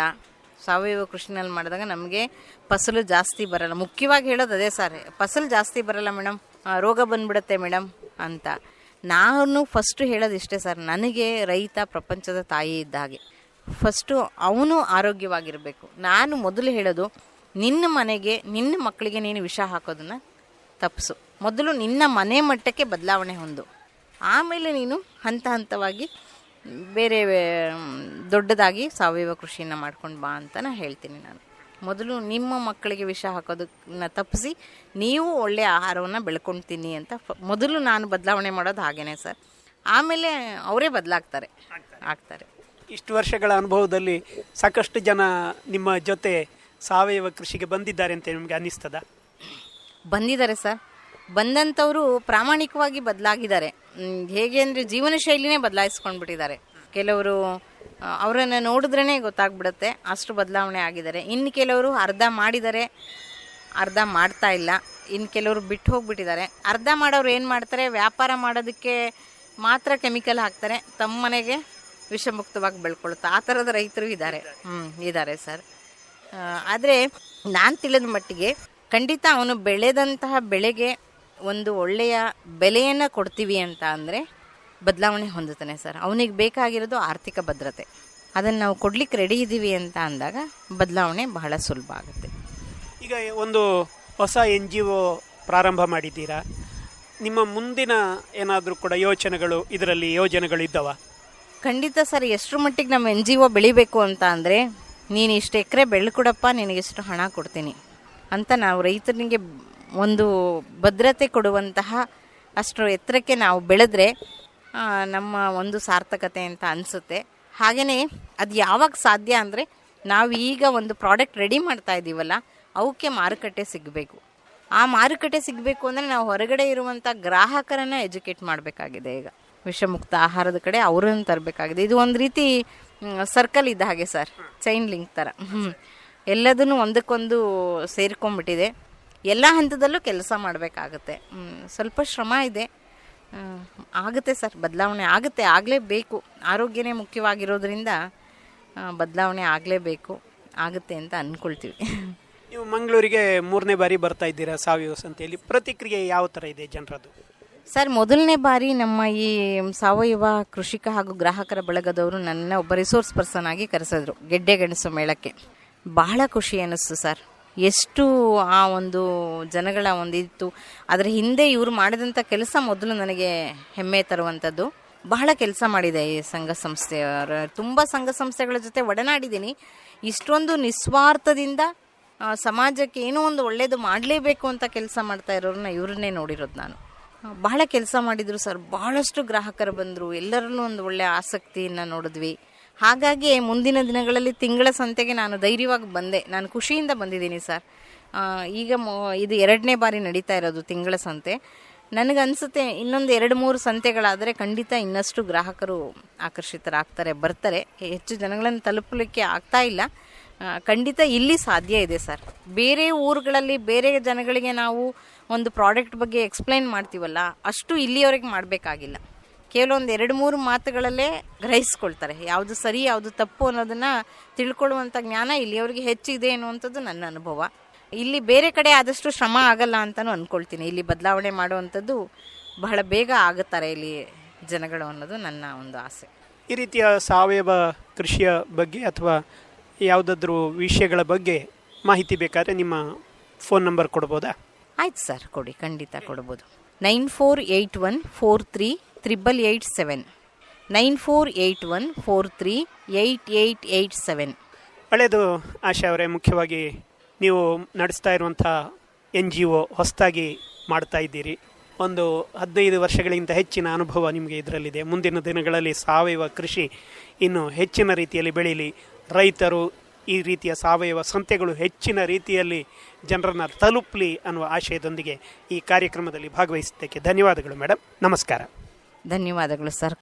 ಸಾವಯವ ಕೃಷಿನಲ್ಲಿ ಮಾಡಿದಾಗ ನಮಗೆ ಫಸಲು ಜಾಸ್ತಿ ಬರಲ್ಲ. ಮುಖ್ಯವಾಗಿ ಹೇಳೋದು ಅದೇ ಸರ್ ಫಸಲು ಜಾಸ್ತಿ ಬರಲ್ಲ ಮೇಡಮ್ ರೋಗ ಬಂದ್ಬಿಡುತ್ತೆ ಮೇಡಮ್ ಅಂತ. ನಾನು ಫಸ್ಟು ಹೇಳೋದು ಇಷ್ಟೇ ಸರ್ ನನಗೆ ರೈತ ಪ್ರಪಂಚದ ತಾಯಿ ಇದ್ದ ಹಾಗೆ. ಫಸ್ಟು ಅವನು ಆರೋಗ್ಯವಾಗಿರಬೇಕು. ನಾನು ಮೊದಲು ಹೇಳೋದು, ನಿನ್ನ ಮನೆಗೆ, ನಿನ್ನ ಮಕ್ಕಳಿಗೆ ನೀನು ವಿಷ ಹಾಕೋದನ್ನು ತಪ್ಪಿಸು ಮೊದಲು ನಿನ್ನ ಮನೆ ಮಟ್ಟಕ್ಕೆ ಬದಲಾವಣೆ ಹೊಂದು. ಆಮೇಲೆ ನೀನು ಹಂತ ಹಂತವಾಗಿ ಬೇರೆ ದೊಡ್ಡದಾಗಿ ಸಾವಯವ ಕೃಷಿಯನ್ನು ಮಾಡ್ಕೊಂಡು ಬಾ ಅಂತ ಹೇಳ್ತೀನಿ ನಾನು. ಮೊದಲು ನಿಮ್ಮ ಮಕ್ಕಳಿಗೆ ವಿಷ ಹಾಕೋದನ್ನ ತಪ್ಪಿಸಿ ನೀವು ಒಳ್ಳೆಯ ಆಹಾರವನ್ನು ಬೆಳ್ಕೊಳ್ತೀನಿ ಅಂತ ಮೊದಲು ನಾನು ಬದಲಾವಣೆ ಮಾಡೋದು ಹಾಗೇನೆ ಸರ್. ಆಮೇಲೆ ಅವರೇ ಬದಲಾಗ್ತಾರೆ. ಆಗ್ತಾರೆ. ಇಷ್ಟು ವರ್ಷಗಳ ಅನುಭವದಲ್ಲಿ ಸಾಕಷ್ಟು ಜನ ನಿಮ್ಮ ಜೊತೆ ಸಾವಯವ ಕೃಷಿಗೆ ಬಂದಿದ್ದಾರೆ ಅಂತ ನಿಮಗೆ ಅನ್ನಿಸ್ತದ? ಬಂದಿದ್ದಾರೆ ಸರ್. ಬಂದಂಥವರು ಪ್ರಾಮಾಣಿಕವಾಗಿ ಬದಲಾಗಿದ್ದಾರೆ. ಹೇಗೆ ಅಂದರೆ ಜೀವನ ಶೈಲಿನೇ ಬದಲಾಯಿಸ್ಕೊಂಡ್ಬಿಟ್ಟಿದ್ದಾರೆ. ಕೆಲವರು ಅವರನ್ನು ನೋಡಿದ್ರೇ ಗೊತ್ತಾಗ್ಬಿಡುತ್ತೆ ಅಷ್ಟು ಬದಲಾವಣೆ ಆಗಿದ್ದಾರೆ. ಇನ್ನು ಕೆಲವರು ಅರ್ಧ ಮಾಡಿದ್ದಾರೆ ಅರ್ಧ ಮಾಡ್ತಾ ಇಲ್ಲ. ಇನ್ನು ಕೆಲವರು ಬಿಟ್ಟು ಹೋಗ್ಬಿಟ್ಟಿದ್ದಾರೆ. ಅರ್ಧ ಮಾಡೋರು ಏನು ಮಾಡ್ತಾರೆ? ವ್ಯಾಪಾರ ಮಾಡೋದಕ್ಕೆ ಮಾತ್ರ ಕೆಮಿಕಲ್ ಹಾಕ್ತಾರೆ. ತಮ್ಮ ಮನೆಗೆ ವಿಷಮುಕ್ತವಾಗಿ ಬೆಳ್ಕೊಳುತ್ತೆ. ಆ ಥರದ ರೈತರು ಇದ್ದಾರೆ. ಹ್ಞೂ ಇದ್ದಾರೆ ಸರ್. ಆದರೆ ನಾನು ತಿಳಿದ ಮಟ್ಟಿಗೆ ಖಂಡಿತ ಅವನು ಬೆಳೆದಂತಹ ಬೆಳೆಗೆ ಒಂದು ಒಳ್ಳೆಯ ಬೆಲೆಯನ್ನು ಕೊಡ್ತೀವಿ ಅಂತ ಅಂದರೆ ಬದಲಾವಣೆ ಹೊಂದುತ್ತಾನೆ ಸರ್. ಅವನಿಗೆ ಬೇಕಾಗಿರೋದು ಆರ್ಥಿಕ ಭದ್ರತೆ. ಅದನ್ನು ನಾವು ಕೊಡ್ಲಿಕ್ಕೆ ರೆಡಿ ಇದ್ದೀವಿ ಅಂತ ಅಂದಾಗ ಬದಲಾವಣೆ ಬಹಳ ಸುಲಭ ಆಗುತ್ತೆ. ಈಗ ಒಂದು ಹೊಸ ಎನ್ ಜಿ ಒ ಪ್ರಾರಂಭ ಮಾಡಿದ್ದೀರಾ? ನಿಮ್ಮ ಮುಂದಿನ ಏನಾದರೂ ಕೂಡ ಯೋಚನೆಗಳು ಇದರಲ್ಲಿ ಯೋಜನೆಗಳು ಇದ್ದವ ಖಂಡಿತ ಸರ್ ಎಷ್ಟರ ಮಟ್ಟಿಗೆ ನಮ್ಮ ಎನ್ ಜಿ ಒ ಬೆಳಿಬೇಕು ಅಂತ ಅಂದರೆ ನೀನು ಇಷ್ಟು ಎಕರೆ ಬೆಳ್ಕೊಡಪ್ಪ ನಿನಗಿಷ್ಟು ಹಣ ಕೊಡ್ತೀನಿ ಅಂತ ನಾವು ರೈತನಿಗೆ ಒಂದು ಭದ್ರತೆ ಕೊಡುವಂತಹ ಅಷ್ಟು ಎತ್ತರಕ್ಕೆ ನಾವು ಬೆಳೆದ್ರೆ ನಮ್ಮ ಒಂದು ಸಾರ್ಥಕತೆ ಅಂತ ಅನಿಸುತ್ತೆ. ಹಾಗೆಯೇ ಅದು ಯಾವಾಗ ಸಾಧ್ಯ ಅಂದರೆ, ನಾವು ಈಗ ಒಂದು ಪ್ರಾಡಕ್ಟ್ ರೆಡಿ ಮಾಡ್ತಾ ಇದ್ದೀವಲ್ಲ ಅವಕ್ಕೆ ಮಾರುಕಟ್ಟೆ ಸಿಗಬೇಕು. ಆ ಮಾರುಕಟ್ಟೆ ಸಿಗಬೇಕು ಅಂದರೆ ನಾವು ಹೊರಗಡೆ ಇರುವಂಥ ಗ್ರಾಹಕರನ್ನು ಎಜುಕೇಟ್ ಮಾಡಬೇಕಾಗಿದೆ ಈಗ. ವಿಷಮುಕ್ತ ಆಹಾರದ ಕಡೆ ಅವರನ್ನು ತರಬೇಕಾಗಿದೆ. ಇದು ಒಂದು ರೀತಿ ಸರ್ಕಲ್ ಇದ್ದ ಹಾಗೆ ಸರ್ ಚೈನ್ ಲಿಂಕ್ ಥರ ಹ್ಞೂ ಎಲ್ಲದನ್ನು ಒಂದಕ್ಕೊಂದು ಸೇರ್ಕೊಂಡ್ಬಿಟ್ಟಿದೆ. ಎಲ್ಲ ಹಂತದಲ್ಲೂ ಕೆಲಸ ಮಾಡಬೇಕಾಗತ್ತೆ. ಸ್ವಲ್ಪ ಶ್ರಮ ಇದೆ. ಆಗುತ್ತೆ ಸರ್ ಬದಲಾವಣೆ ಆಗುತ್ತೆ ಆಗಲೇಬೇಕು. ಆರೋಗ್ಯನೇ ಮುಖ್ಯವಾಗಿರೋದ್ರಿಂದ ಬದಲಾವಣೆ ಆಗಲೇಬೇಕು ಆಗುತ್ತೆ ಅಂತ ಅಂದ್ಕೊಳ್ತೀವಿ ನೀವು ಮಂಗಳೂರಿಗೆ ಮೂರನೇ ಬಾರಿ ಬರ್ತಾ ಇದ್ದೀರಾ ಸಾವಯವ ಸಂತೆಯಲ್ಲಿ? ಪ್ರತಿಕ್ರಿಯೆ ಯಾವ ಥರ ಇದೆ ಜನರದು ಸರ್ ಮೊದಲನೇ ಬಾರಿ ನಮ್ಮ ಈ ಸಾವಯವ ಕೃಷಿಕ ಹಾಗೂ ಗ್ರಾಹಕರ ಬಳಗದವರು ನನ್ನ ಒಬ್ಬ ರಿಸೋರ್ಸ್ ಪರ್ಸನ್ ಆಗಿ ಕರೆಸಿದ್ರು ಗೆಡ್ಡೆ ಗೆಣಸು ಮೇಳಕ್ಕೆ. ಬಹಳ ಖುಷಿ ಅನ್ನಿಸ್ತು ಸರ್. ಎಷ್ಟು ಆ ಒಂದು ಜನಗಳ ಒಂದಿತ್ತು ಅದರ ಹಿಂದೆ ಇವರು ಮಾಡಿದಂಥ ಕೆಲಸ ಮೊದಲು ನನಗೆ ಹೆಮ್ಮೆ ತರುವಂಥದ್ದು. ಬಹಳ ಕೆಲಸ ಮಾಡಿದೆ ಈ ಸಂಘ ಸಂಸ್ಥೆಯವರ ತುಂಬ ಸಂಘ ಸಂಸ್ಥೆಗಳ ಜೊತೆ ಒಡನಾಡಿದ್ದೀನಿ. ಇಷ್ಟೊಂದು ನಿಸ್ವಾರ್ಥದಿಂದ ಸಮಾಜಕ್ಕೆ ಏನೋ ಒಂದು ಒಳ್ಳೆಯದು ಮಾಡಲೇಬೇಕು ಅಂತ ಕೆಲಸ ಮಾಡ್ತಾ ಇರೋರನ್ನ ಇವ್ರನ್ನೇ ನೋಡಿರೋದು ನಾನು. ಬಹಳ ಕೆಲಸ ಮಾಡಿದರು ಸರ್. ಬಹಳಷ್ಟು ಗ್ರಾಹಕರು ಬಂದರು. ಎಲ್ಲರಲ್ಲೂ ಒಂದು ಒಳ್ಳೆಯ ಆಸಕ್ತಿಯನ್ನು ನೋಡಿದ್ವಿ. ಹಾಗಾಗಿ ಮುಂದಿನ ದಿನಗಳಲ್ಲಿ ತಿಂಗಳ ಸಂತೆಗೆ ನಾನು ಧೈರ್ಯವಾಗಿ ಬಂದೆ. ನಾನು ಖುಷಿಯಿಂದ ಬಂದಿದ್ದೀನಿ ಸರ್. ಈಗ ಮೊ- ಇದು ಎರಡನೇ ಬಾರಿ ನಡೀತಾ ಇರೋದು ತಿಂಗಳ ಸಂತೆ. ನನಗನ್ಸುತ್ತೆ ಇನ್ನೊಂದು ಎರಡು ಮೂರು ಸಂತೆಗಳಾದರೆ ಖಂಡಿತ ಇನ್ನಷ್ಟು ಗ್ರಾಹಕರು ಆಕರ್ಷಿತರಾಗ್ತಾರೆ, ಬರ್ತಾರೆ. ಹೆಚ್ಚು ಜನಗಳನ್ನು ತಲುಪಲಿಕ್ಕೆ ಆಗ್ತಾ ಇಲ್ಲ. ಖಂಡಿತ ಇಲ್ಲಿ ಸಾಧ್ಯ ಇದೆ ಸರ್. ಬೇರೆ ಊರುಗಳಲ್ಲಿ ಬೇರೆ ಜನಗಳಿಗೆ ನಾವು ಒಂದು ಪ್ರಾಡಕ್ಟ್ ಬಗ್ಗೆ ಎಕ್ಸ್ಪ್ಲೈನ್ ಮಾಡ್ತೀವಲ್ಲ, ಅಷ್ಟು ಇಲ್ಲಿಯವರೆಗೆ ಮಾಡಬೇಕಾಗಿಲ್ಲ. ಕೇವಲ ಒಂದು ಎರಡು ಮೂರು ಮಾತುಗಳಲ್ಲೇ ಗ್ರಹಿಸ್ಕೊಳ್ತಾರೆ. ಯಾವುದು ಸರಿ ಯಾವುದು ತಪ್ಪು ಅನ್ನೋದನ್ನು ತಿಳ್ಕೊಳ್ಳುವಂಥ ಜ್ಞಾನ ಇಲ್ಲಿ ಅವರಿಗೆ ಹೆಚ್ಚಿದೆ ಅನ್ನುವಂಥದ್ದು ನನ್ನ ಅನುಭವ. ಇಲ್ಲಿ ಬೇರೆ ಕಡೆ ಆದಷ್ಟು ಶ್ರಮ ಆಗಲ್ಲ ಅಂತಲೂ ಅಂದ್ಕೊಳ್ತೀನಿ ಇಲ್ಲಿ ಬದಲಾವಣೆ ಮಾಡುವಂಥದ್ದು ಬಹಳ ಬೇಗ ಆಗುತ್ತಾರೆ ಇಲ್ಲಿ ಜನಗಳು ಅನ್ನೋದು ನನ್ನ ಒಂದು ಆಸೆ. ಈ ರೀತಿಯ ಸಾವಯವ ಕೃಷಿಯ ಬಗ್ಗೆ ಅಥವಾ ಯಾವುದಾದ್ರೂ ವಿಷಯಗಳ ಬಗ್ಗೆ ಮಾಹಿತಿ ಬೇಕಾದರೆ ನಿಮ್ಮ ಫೋನ್ ನಂಬರ್ ಕೊಡ್ಬೋದಾ? ಆಯ್ತು ಸರ್ ಕೊಡಿ. ಖಂಡಿತ ಕೊಡ್ಬೋದು. Nine four eight one four three triple eight seven nine four eight one four three eight eight eight seven ಒಳ್ಳೆಯದು ಆಶಾ ಅವರೇ, ಮುಖ್ಯವಾಗಿ ನೀವು ನಡೆಸ್ತಾ ಇರುವಂಥ ಎನ್ ಜಿ ಒ ಹೊಸದಾಗಿ ಮಾಡ್ತಾ ಇದ್ದೀರಿ. ಒಂದು ಹದಿನೈದು ವರ್ಷಗಳಿಗಿಂತ ಹೆಚ್ಚಿನ ಅನುಭವ ನಿಮಗೆ ಇದರಲ್ಲಿದೆ. ಮುಂದಿನ ದಿನಗಳಲ್ಲಿ ಸಾವಯವ ಕೃಷಿ ಇನ್ನು ಹೆಚ್ಚಿನ ರೀತಿಯಲ್ಲಿ ಬೆಳೀಲಿ. ರೈತರು ಈ ರೀತಿಯ ಸಾವಯವ ಸಂತೆಗಳು ಹೆಚ್ಚಿನ ರೀತಿಯಲ್ಲಿ ಜನರನ್ನು ತಲುಪಲಿ ಅನ್ನುವ ಆಶಯದೊಂದಿಗೆ ಈ ಕಾರ್ಯಕ್ರಮದಲ್ಲಿ ಭಾಗವಹಿಸಿದ್ದಕ್ಕೆ ಧನ್ಯವಾದಗಳು ಮೇಡಮ್ ನಮಸ್ಕಾರ. ಧನ್ಯವಾದಗಳು ಸರ್.